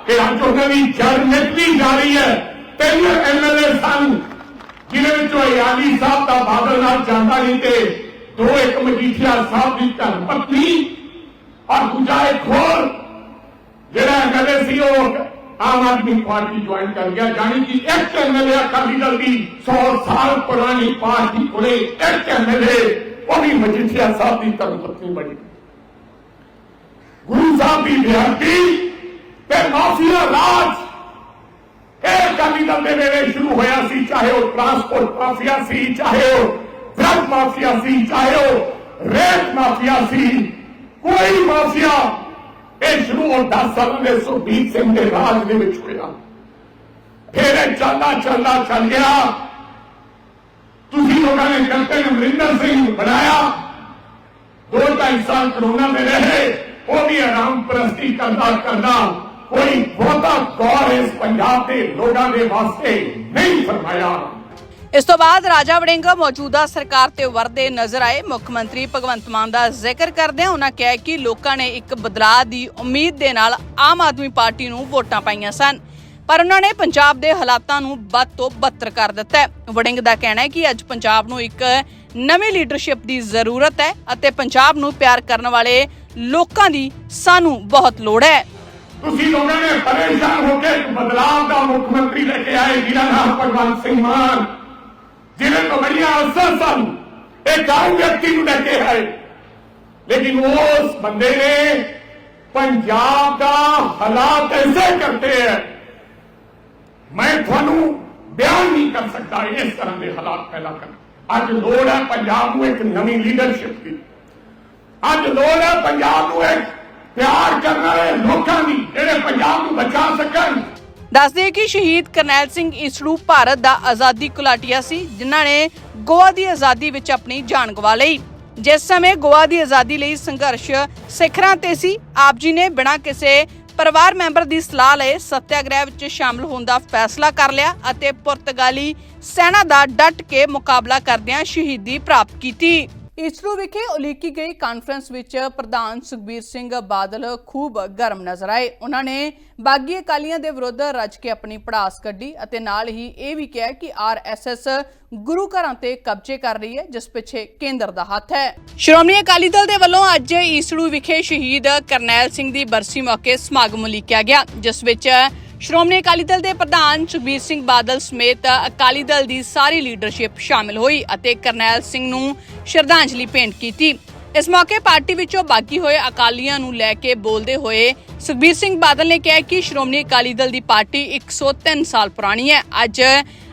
ਕਿ ਅੱਜ ਉਹਨਾਂ ਦੀ ਜੜ ਮਿਲਦੀ ਜਾ ਰਹੀ ਹੈ। ਤਿੰਨ ਐਮਐਲਏ ਸਨ ਜਿਹਦੇ ਵਿੱਚੋਂ ਯਾਲੀ ਸਾਹਿਬ ਦਾ ਬਾਦਲ ਨਾਲ ਜਾਂਦਾ ਨਹੀਂ ਤੇ ਦੋ ਇੱਕ ਮਜੀਠੀਆ ਸਾਹਿਬ ਦੀ ਧਰਮ ਪਤਨੀ ਔਰ ਦੂਜਾ ਇੱਕ ਹੋਰ, ਜਿਹੜਾ ਐਮਐਲਏ ਸੀ, ਉਹ ਆਮ ਆਦਮੀ ਪਾਰਟੀ ਜੁਆਇਨ ਕਰ ਗਿਆ, ਜਾਣੀ ਕਿ ਇੱਕ ਐਮਐਲਏ ਅਕਾਲੀ ਦਲ ਦੀ 100 ਸਾਲ ਪੁਰਾਣੀ ਪਾਰਟੀ ਕੋਲੇ ਇੱਕ ਐਮਐਲਏ ਉਹ ਵੀ ਮਜੀਠੀਆ ਸਾਹਿਬ ਦੀ ਧਰਮ ਪਤਨੀ ਬਣੀ। ਗੁਰੂ ਸਾਹਿਬ ਦੀ ਬਿਆਨਤੀ ਤੇ ਮਾਫੀਆ ਰਾਜ। ਇਹ ਅਕਾਲੀ ਦਲ ਦੇ ਵੇਲੇ ਸ਼ੁਰੂ ਹੋਇਆ ਸੀ, ਚਾਹੇ ਉਹ ਟਰਾਂਸਪੋਰਟ ਮਾਫੀਆ ਸੀ, ਚਾਹੇ ਉਹ ਡਰਗ ਮਾਫੀਆ ਸੀ, ਚਾਹੇ ਉਹ ਰੇਤ ਮਾਫੀਆ ਸੀ, ਕੋਈ ਮਾਫੀਆ ਇਹ ਸ਼ੁਰੂ ਉਹ 10 ਸਾਲਾਂ ਦੇ ਸੁਖਬੀਰ ਸਿੰਘ ਦੇ ਰਾਜ ਦੇ ਵਿੱਚ ਹੋਇਆ। ਫਿਰ ਇਹ ਚੱਲਦਾ ਚੱਲਦਾ ਚੱਲ ਗਿਆ। ਤੁਸੀਂ ਲੋਕਾਂ ਨੇ ਕੈਪਟਨ ਅਮਰਿੰਦਰ ਸਿੰਘ ਬਣਾਇਆ। ਦੋ ਢਾਈ ਸਾਲ ਕਰੋਨਾ ਦੇ ਰਹੇ। ਉਹ ਵੀ ਆਰਾਮ ਪ੍ਰਸਤੀ ਕਰਦਾ ਕਰਦਾ ਕੋਈ ਬਹੁਤਾ ਗੌਰ ਇਸ ਪੰਜਾਬ ਦੇ ਲੋਕਾਂ ਦੇ ਵਾਸਤੇ ਨਹੀਂ ਫਰਮਾਇਆ। ਇਸ ਤੋਂ ਬਾਅਦ ਰਾਜਾ ਵੜਿੰਗ ਮੌਜੂਦਾ ਸਰਕਾਰ ਤੇ ਵਰਦੇ ਨਜ਼ਰ ਆਏ। ਮੁੱਖ ਮੰਤਰੀ ਭਗਵੰਤ ਮਾਨ ਦਾ ਜ਼ਿਕਰ ਕਰਦਿਆਂ ਉਹਨਾਂ ਕਿਹਾ ਕਿ ਲੋਕਾਂ ਨੇ ਇੱਕ ਬਦਲਾਅ ਦੀ ਉਮੀਦ ਦੇ ਨਾਲ ਆਮ ਆਦਮੀ ਪਾਰਟੀ ਨੂੰ ਵੋਟਾਂ ਪਾਈਆਂ ਸਨ, ਪਰ ਉਹਨਾਂ ਨੇ ਪੰਜਾਬ ਦੇ ਹਾਲਾਤਾਂ ਨੂੰ ਵੱਧ ਤੋਂ ਬੱਤਰ ਕਰ ਦਿੱਤਾ ਹੈ। ਵੜਿੰਗ ਦਾ ਕਹਿਣਾ ਹੈ ਕਿ ਅੱਜ ਪੰਜਾਬ ਨੂੰ ਇੱਕ ਨਵੀਂ ਲੀਡਰਸ਼ਿਪ ਦੀ ਜ਼ਰੂਰਤ ਹੈ ਅਤੇ ਪੰਜਾਬ ਨੂੰ ਪਿਆਰ ਕਰਨ ਵਾਲੇ ਲੋਕਾਂ ਦੀ ਸਾਨੂੰ ਬਹੁਤ ਲੋੜ ਹੈ। ਤੁਸੀਂ ਲੋਕਾਂ ਨੇ ਪਰੇਸ਼ਾਨ ਹੋ ਕੇ ਬਦਲਾਅ ਦਾ ਮੁੱਖ ਮੰਤਰੀ ਲੈ ਕੇ ਆਏ ਜਿਹਦਾ ਨਾਮ ਭਗਵੰਤ ਸਿੰਘ ਮਾਨ। ਜਿਹਨੇ ਤੋਂ ਬੜੀਆਂ ਅਸਰ ਸਨ, ਇਹ ਕਾਹੂ ਵਿਅਕਤੀ ਨੂੰ ਲੈ ਕੇ ਆਏ। ਲੇਕਿਨ ਉਸ ਬੰਦੇ ਨੇ ਪੰਜਾਬ ਦਾ ਹਾਲਾਤ ਐਸੇ ਕਰਤੇ ਹੈ ਮੈਂ ਤੁਹਾਨੂੰ ਬਿਆਨ ਨਹੀਂ ਕਰ ਸਕਦਾ ਇਸ ਤਰ੍ਹਾਂ ਦੇ ਹਾਲਾਤ ਪੈਦਾ ਕਰਨ ਅੱਜ ਲੋੜ ਹੈ ਪੰਜਾਬ ਨੂੰ ਇੱਕ ਨਵੀਂ ਲੀਡਰਸ਼ਿਪ ਦੀ। ਅੱਜ ਲੋੜ ਹੈ ਪੰਜਾਬ ਨੂੰ ਇੱਕ ਪਿਆਰ ਕਰਨ ਵਾਲੇ ਲੋਕਾਂ ਦੀ, ਜਿਹੜੇ ਪੰਜਾਬ ਨੂੰ ਬਚਾ ਸਕਣ। ਦੱਸਦੇ ਕਿ ਸ਼ਹੀਦ ਕਰਨੈਲ ਸਿੰਘ ਈਸੜੂ ਭਾਰਤ ਦਾ ਆਜ਼ਾਦੀ ਘੁਲਾਟੀਆ ਸੀ, ਜਿਨ੍ਹਾਂ ਨੇ ਗੋਆ ਦੀ ਆਜ਼ਾਦੀ ਵਿੱਚ ਆਪਣੀ ਜਾਨ ਗਵਾ ਲਈ। ਜਿਸ ਸਮੇਂ ਗੋਆ ਦੀ ਆਜ਼ਾਦੀ ਲਈ ਸੰਘਰਸ਼ ਸਿਖਰਾਂ ਤੇ ਸੀ, ਆਪ ਜੀ ਨੇ ਬਿਨਾਂ ਕਿਸੇ ਪਰਿਵਾਰ ਮੈਂਬਰ ਦੀ ਸਲਾਹ ਲਏ, ਸਤਿਆਗ੍ਰਹਿ ਵਿੱਚ ਸ਼ਾਮਲ ਹੋਣ ਦਾ ਫੈਸਲਾ ਕਰ ਲਿਆ ਅਤੇ ਪੁਰਤਗਾਲੀ ਸੈਨਾ ਦਾ ਡਟ ਕੇ ਮੁਕਾਬਲਾ ਕਰਦਿਆਂ ਸ਼ਹੀਦੀ ਪ੍ਰਾਪਤ ਕੀਤੀ। ਇਸਰੋ ਵਿਖੇ ਉਲੀਕੀ ਗਈ ਕਾਨਫਰੰਸ ਵਿੱਚ ਪ੍ਰਧਾਨ ਸੁਖਬੀਰ ਸਿੰਘ ਬਾਦਲ ਖੂਬ ਗਰਮ ਨਜ਼ਰ ਆਏ। ਉਹਨਾਂ ਨੇ ਬਾਗੀ ਅਕਾਲੀਆਂ ਦੇ ਵਿਰੁੱਧ ਰੱਜ ਕੇ ਆਪਣੀ ਪੜਾਸ ਕੱਢੀ ਅਤੇ ਨਾਲ ਹੀ ਇਹ ਵੀ ਕਿਹਾ ਕਿ ਆਰਐਸਐਸ ਗੁਰੂ ਘਰਾਂ ਤੇ ਕਬਜ਼ੇ ਕਰ ਰਹੀ ਹੈ, ਜਿਸ ਪਿੱਛੇ ਕੇਂਦਰ ਦਾ ਹੱਥ ਹੈ। ਸ਼੍ਰੋਮਣੀ ਅਕਾਲੀ ਦਲ ਦੇ ਵੱਲੋਂ ਅੱਜ ਈਸੜੂ ਵਿਖੇ ਸ਼ਹੀਦ ਕਰਨੈਲ ਸਿੰਘ ਦੀ ਬਰਸੀ ਮੌਕੇ ਸਮਾਗਮ ਉਲੀਕਿਆ ਗਿਆ, ਜਿਸ ਵਿੱਚ ਸ਼੍ਰੋਮਣੀ ਅਕਾਲੀ ਦਲ ਦੇ ਪ੍ਰਧਾਨ ਸੁਖਬੀਰ ਸਿੰਘ ਬਾਦਲ ਸਮੇਤ ਅਕਾਲੀ ਦਲ ਦੀ ਸਾਰੀ ਲੀਡਰਸ਼ਿਪ ਸ਼ਾਮਿਲ ਹੋਈ ਅਤੇ ਕਰਨੈਲ ਸਿੰਘ ਨੂੰ ਸ਼ਰਧਾਂਜਲੀ ਭੇਂਟ ਕੀਤੀ। ਇਸ ਮੌਕੇ ਪਾਰਟੀ ਵਿੱਚੋਂ ਬਾਗੀ ਹੋਏ ਅਕਾਲੀਆਂ ਨੂੰ ਲੈ ਕੇ ਬੋਲਦੇ ਹੋਏ ਸੁਖਬੀਰ ਸਿੰਘ ਬਾਦਲ ਨੇ ਕਿਹਾ ਕਿ ਸ਼੍ਰੋਮਣੀ ਅਕਾਲੀ ਦਲ ਦੀ ਪਾਰਟੀ 103 ਸਾਲ ਪੁਰਾਣੀ ਹੈ। ਅੱਜ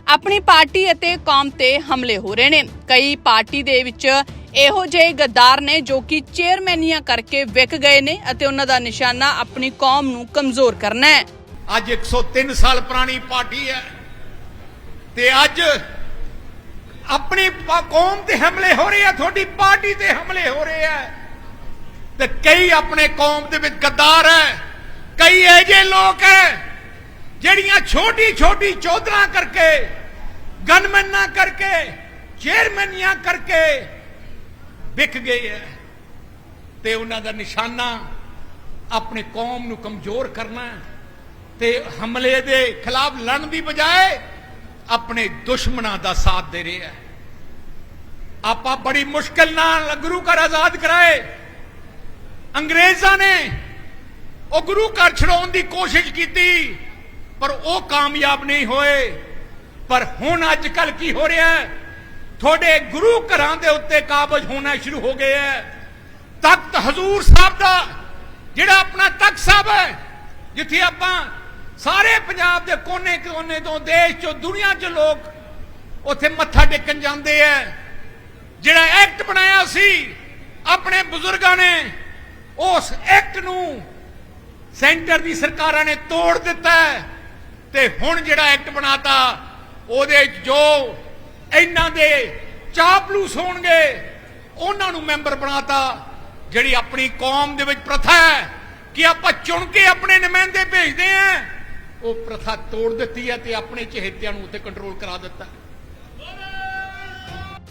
ਆਪਣੀ ਪਾਰਟੀ ਅਤੇ ਕੌਮ ਤੇ ਹਮਲੇ ਹੋ ਰਹੇ ਨੇ। ਕਈ ਪਾਰਟੀ ਦੇ ਵਿੱਚ ਇਹੋ ਜਿਹੇ ਗੱਦਾਰ ਨੇ ਜੋ ਕਿ ਚੇਅਰਮੈਨੀਆਂ ਕਰਕੇ ਵਿਕ ਗਏ ਨੇ ਅਤੇ ਉਹਨਾਂ ਦਾ ਨਿਸ਼ਾਨਾ ਆਪਣੀ ਕੌਮ ਨੂੰ ਕਮਜ਼ੋਰ ਕਰਨਾ ਹੈ। ਅੱਜ 103 ਸਾਲ ਪੁਰਾਣੀ ਪਾਰਟੀ ਹੈ। ਤੇ ਅੱਜ ਆਪਣੀ ਕੌਮ ਤੇ ਹਮਲੇ ਹੋ ਰਹੇ ਆ, ਤੁਹਾਡੀ ਪਾਰਟੀ ਤੇ ਹਮਲੇ ਹੋ ਰਹੇ ਆ। ਤੇ ਕਈ ਆਪਣੇ ਕੌਮ ਦੇ ਵਿੱਚ ਗੱਦਾਰ ਹੈ, ਕਈ ਇਹੋ ਲੋਕ ਹੈ, ਜਿਹੜੀਆਂ ਛੋਟੀ ਛੋਟੀ ਚੌਧਰਾਂ ਕਰਕੇ, ਗਨਮੈਨਾਂ ਕਰਕੇ, ਚੇਅਰਮੈਨੀਆਂ ਕਰਕੇ ਵਿਕ ਗਏ ਹੈ। ਤੇ ਉਹਨਾਂ ਦਾ ਨਿਸ਼ਾਨਾ ਆਪਣੇ ਕੌਮ ਨੂੰ ਕਮਜ਼ੋਰ ਕਰਨਾ ਹੈ। ਤੇ ਹਮਲੇ ਦੇ ਖਿਲਾਫ ਲੜਨ ਦੀ ਬਜਾਏ ਆਪਣੇ ਦੁਸ਼ਮਣਾਂ ਦਾ ਸਾਥ ਦੇ ਰਿਹਾ ਹੈ ਆਪਾਂ ਬੜੀ ਮੁਸ਼ਕਲ ਨਾਲ ਗੁਰੂ ਘਰ ਆਜ਼ਾਦ ਕਰਾਏ। ਅੰਗਰੇਜ਼ਾਂ ਨੇ ਉਹ ਗੁਰੂ ਘਰ ਛਡਾਉਣ ਦੀ ਕੋਸ਼ਿਸ਼ ਕੀਤੀ, ਪਰ ਉਹ ਕਾਮਯਾਬ ਨਹੀਂ ਹੋਏ। ਪਰ ਹੁਣ ਅੱਜ ਕੱਲ ਕੀ ਹੋ ਰਿਹਾ ਹੈ? ਤੁਹਾਡੇ ਗੁਰੂ ਘਰਾਂ ਦੇ ਉੱਤੇ ਕਾਬਜ ਹੋਣਾ ਸ਼ੁਰੂ ਹੋ ਗਏ ਹੈ। ਤਖਤ ਹਜ਼ੂਰ ਸਾਹਿਬ ਦਾ ਜਿਹੜਾ ਆਪਣਾ ਤਖਤ ਸਾਹਿਬ ਹੈ, ਜਿੱਥੇ ਆਪਾਂ ਸਾਰੇ ਪੰਜਾਬ ਦੇ ਕੋਨੇ-ਕੋਨੇ ਤੋਂ ਦੇਸ਼ ਚੋਂ ਦੁਨੀਆ 'ਚ ਲੋਕ ਉੱਥੇ ਮੱਥਾ ਟੇਕਣ ਜਾਂਦੇ ਐ। ਜਿਹੜਾ ਐਕਟ ਬਣਾਇਆ ਸੀ, ਆਪਣੇ ਬਜ਼ੁਰਗਾਂ ਨੇ, ਉਸ ਐਕਟ ਨੂੰ ਸੈਂਟਰ ਦੀ ਸਰਕਾਰਾਂ ਨੇ ਤੋੜ ਦਿੱਤਾ ਤੇ ਹੁਣ ਜਿਹੜਾ ਐਕਟ ਬਣਾਤਾ, ਉਹਦੇ ਜੋ ਇਹਨਾਂ ਦੇ ਚਾਪਲੂਸ ਹੋਣਗੇ, ਉਹਨਾਂ ਨੂੰ ਮੈਂਬਰ ਬਣਾਤਾ, ਜਿਹੜੀ ਆਪਣੀ ਕੌਮ ਦੇ ਵਿੱਚ ਪ੍ਰਥਾ ਹੈ ਕਿ ਆਪਾਂ ਚੁਣ ਕੇ ਆਪਣੇ ਨੁਮਾਇੰਦੇ ਭੇਜਦੇ ਆਂ ਉਹ ਪ੍ਰਥਾ ਤੋੜ ਦਿੱਤੀ ਹੈ ਤੇ ਆਪਣੇ ਚਹੇਤਿਆਂ ਨੂੰ ਉੱਤੇ ਕੰਟਰੋਲ ਕਰਾ ਦਿੱਤਾ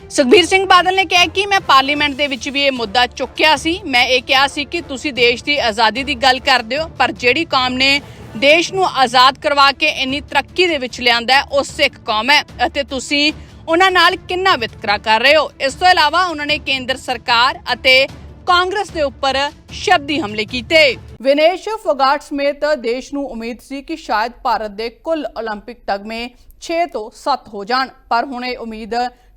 ਸੁਖਬੀਰ ਸਿੰਘ ਬਾਦਲ ਨੇ ਕਿਹਾ ਕਿ ਮੈਂ ਪਾਰਲੀਮੈਂਟ ਦੇ ਵਿੱਚ ਵੀ ਇਹ ਮੁੱਦਾ ਚੁੱਕਿਆ ਸੀ। ਮੈਂ ਇਹ ਕਿਹਾ ਸੀ ਕਿ ਤੁਸੀਂ ਦੇਸ਼ ਦੀ ਆਜ਼ਾਦੀ ਦੀ ਗੱਲ ਕਰਦੇ ਹੋ, ਪਰ ਜਿਹੜੀ ਕੌਮ ਨੇ ਦੇਸ਼ ਨੂੰ ਆਜ਼ਾਦ ਕਰਵਾ ਕੇ ਇੰਨੀ ਤਰੱਕੀ ਦੇ ਵਿੱਚ ਲਿਆਂਦਾ ਹੈ, ਉਹ ਸਿੱਖ ਕੌਮ ਹੈ। ਅਤੇ ਤੁਸੀਂ ਉਹਨਾਂ ਨਾਲ ਕਿੰਨਾ ਵਿਤਕਰਾ ਕਰ ਰਹੇ ਹੋ? ਇਸ ਤੋਂ ਇਲਾਵਾ ਉਹਨਾਂ ਨੇ ਕੇਂਦਰ ਸਰਕਾਰ ਅਤੇ ਕਾਂਗਰਸ ਦੇ ਉੱਪਰ ਸ਼ਬਦੀ ਹਮਲੇ ਕੀਤੇ ਵਿਨੇਸ਼ ਫੋਗਾਟ ਸਮੇਤ ਦੇਸ਼ ਨੂੰ ਉਮੀਦ ਸੀ ਕਿ ਸ਼ਾਇਦ ਭਾਰਤ ਦੇ ਕੁੱਲ 올림픽 ਤਗਮੇ 6 ਤੋਂ 7 ਹੋ ਜਾਣ ਪਰ ਹੁਣ ਇਹ ਉਮੀਦ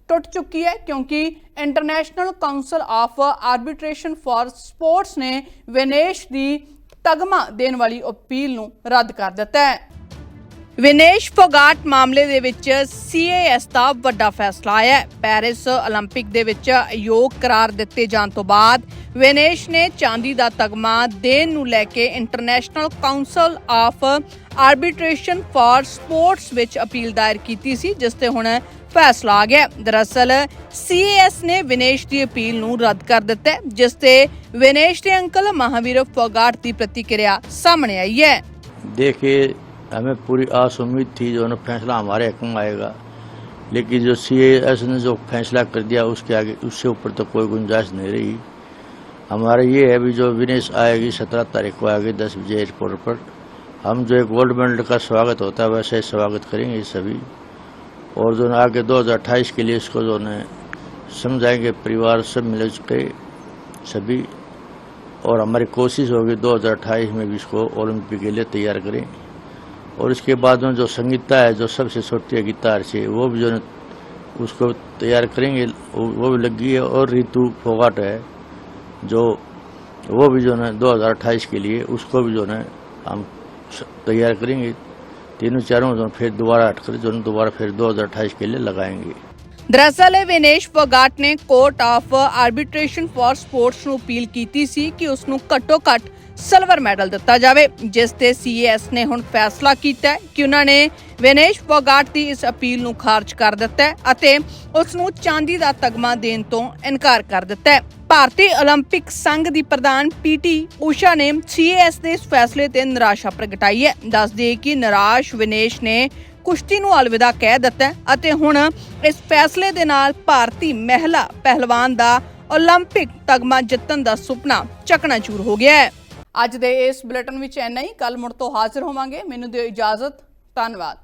ਟੁੱਟ ਚੁੱਕੀ ਹੈ ਕਿਉਂਕਿ International Council of Arbitration for Sports ਨੇ ਵਿਨੇਸ਼ ਦੀ ਤਗਮਾ ਦੇਣ ਵਾਲੀ ਅਪੀਲ ਨੂੰ ਰੱਦ ਕਰ ਦਿੱਤਾ ਹੈ ਵਿਨੇਸ਼ ਫੋਗਾਟ ਮਾਮਲੇ ਦੇ ਵਿੱਚ ਸੀਏਐਸ ਦਾ ਵੱਡਾ ਫੈਸਲਾ ਆਇਆ ਹੈ। 올림픽 ਦੇ ਵਿੱਚ ਯੋਗ ਕਰਾਰ ਦਿੱਤੇ ਜਾਣ ਤੋਂ ਬਾਅਦ ਵਿਨੇਸ਼ ਨੇ ਚਾਂਦੀ ਦਾ ਤਗਮਾ ਦੇਣ ਨੂੰ ਲੈ ਕੇ International Council of Arbitration for Sports ਵਿੱਚ ਅਪੀਲ ਦਾਇਰ ਕੀਤੀ ਸੀ, ਜਿਸ ਤੇ ਹੁਣ ਫੈਸਲਾ ਆ ਗਿਆ ਦਰਅਸਲ ਸੀਏਐਸ ਨੇ ਵਿਨੇਸ਼ ਦੀ ਅਪੀਲ ਨੂੰ ਰੱਦ ਕਰ ਦਿੱਤਾ ਜਿਸ ਤੇ ਵਿਨੇਸ਼ ਦੇ ਅੰਕਲ ਮਹਾਵੀਰ ਫੋਗਾਟ ਦੀ ਪ੍ਰਤੀਕਿਰਿਆ ਸਾਹਮਣੇ ਆਈ ਹੈ। ਦੇਖੇ हमें पूरी आस उम्मीद थी जो फैसला हमारे हक में आएगा। लेकिन जो सी एस ने जो फैसला कर दिया, उसके आगे, उससे ऊपर तो कोई गुंजाइश नहीं रही। हमारा ये है भी जो विनेश आएगी, सत्रह तारीख को आएगी, दस बजे एयरपोर्ट पर। हम जो एक गोल्ड मेडल का स्वागत होता है, वैसे ही स्वागत करेंगे सभी। और जो ना आगे दो हज़ार अट्ठाईस के लिए इसको जो है समझाएँगे, परिवार सब मिल के सभी। और हमारी कोशिश होगी 2028 में भी इसको ओलंपिक के लिए तैयार करें। और उसके बाद में जो संगीता है, जो सबसे छोटी है गिटार से, वो भी जो उसको तैयार करेंगे, वो भी लगी है। और रितु फोगाट है, जो वो भी जो है, दो हज़ार अठाईस के लिए उसको भी जो है, हम तैयार करेंगे। तीनों चारों जो फिर दोबारा हटकर जो दोबारा फिर दो हज़ार अट्ठाईस के लिए लगाएँगे। दरअसल विनेश फोगाट ने Court of Arbitration for Sports appeal की थी कि હતી કે ઉસનું -कट ਸਿਲਵਰ ਮੈਡਲ ਦਿੱਤਾ ਜਾਵੇ ਜਿਸ ਤੇ ਸੀਐਸ ਨੇ ਹੁਣ ਫੈਸਲਾ ਕੀਤਾ ਹੈ ਕਿ ਉਹਨਾਂ ਨੇ ਵਿਨੇਸ਼ ਫੋਗਾਟ ਦੀ ਇਸ ਅਪੀਲ ਨੂੰ ਖਾਰਜ ਕਰ ਦਿੱਤਾ ਹੈ ਅਤੇ ਉਸ ਨੂੰ ਚਾਂਦੀ ਦਾ ਤਗਮਾ ਦੇਣ ਤੋਂ ਇਨਕਾਰ ਕਰ ਦਿੱਤਾ ਹੈ ਭਾਰਤੀ 올림픽 ਸੰਘ ਦੀ ਪ੍ਰਧਾਨ ਪੀਟੀ ਊਸ਼ਾ ਨੇ ਸੀਐਸ ਦੇ ਇਸ ਫੈਸਲੇ ਤੇ ਨਿਰਾਸ਼ਾ ਪ੍ਰਗਟਾਈ ਹੈ ਦੱਸ ਦਈਏ ਕਿ ਨਿਰਾਸ਼ ਵਿਨੇਸ਼ ਨੇ ਕੁਸ਼ਤੀ ਨੂੰ ਅਲਵਿਦਾ ਕਹਿ ਦਿੱਤਾ ਹੈ ਅਤੇ ਹੁਣ ਇਸ ਫੈਸਲੇ ਦੇ ਨਾਲ ਭਾਰਤੀ ਮਹਿਲਾ ਪਹਿਲਵਾਨ ਦਾ 올림픽 ਤਗਮਾ ਜਿੱਤਣ ਦਾ ਸੁਪਨਾ ਚਕਨਾਚੂਰ ਹੋ ਗਿਆ ਹੈ ਅੱਜ ਦੇ ਇਸ ਬੁਲੇਟਿਨ ਵਿੱਚ ਇੰਨਾ ਹੀ। ਕੱਲ ਮੁੜ ਤੋਂ ਹਾਜ਼ਰ ਹੋਵਾਂਗੇ। ਮੈਨੂੰ ਦਿਓ ਇਜਾਜ਼ਤ। ਧੰਨਵਾਦ।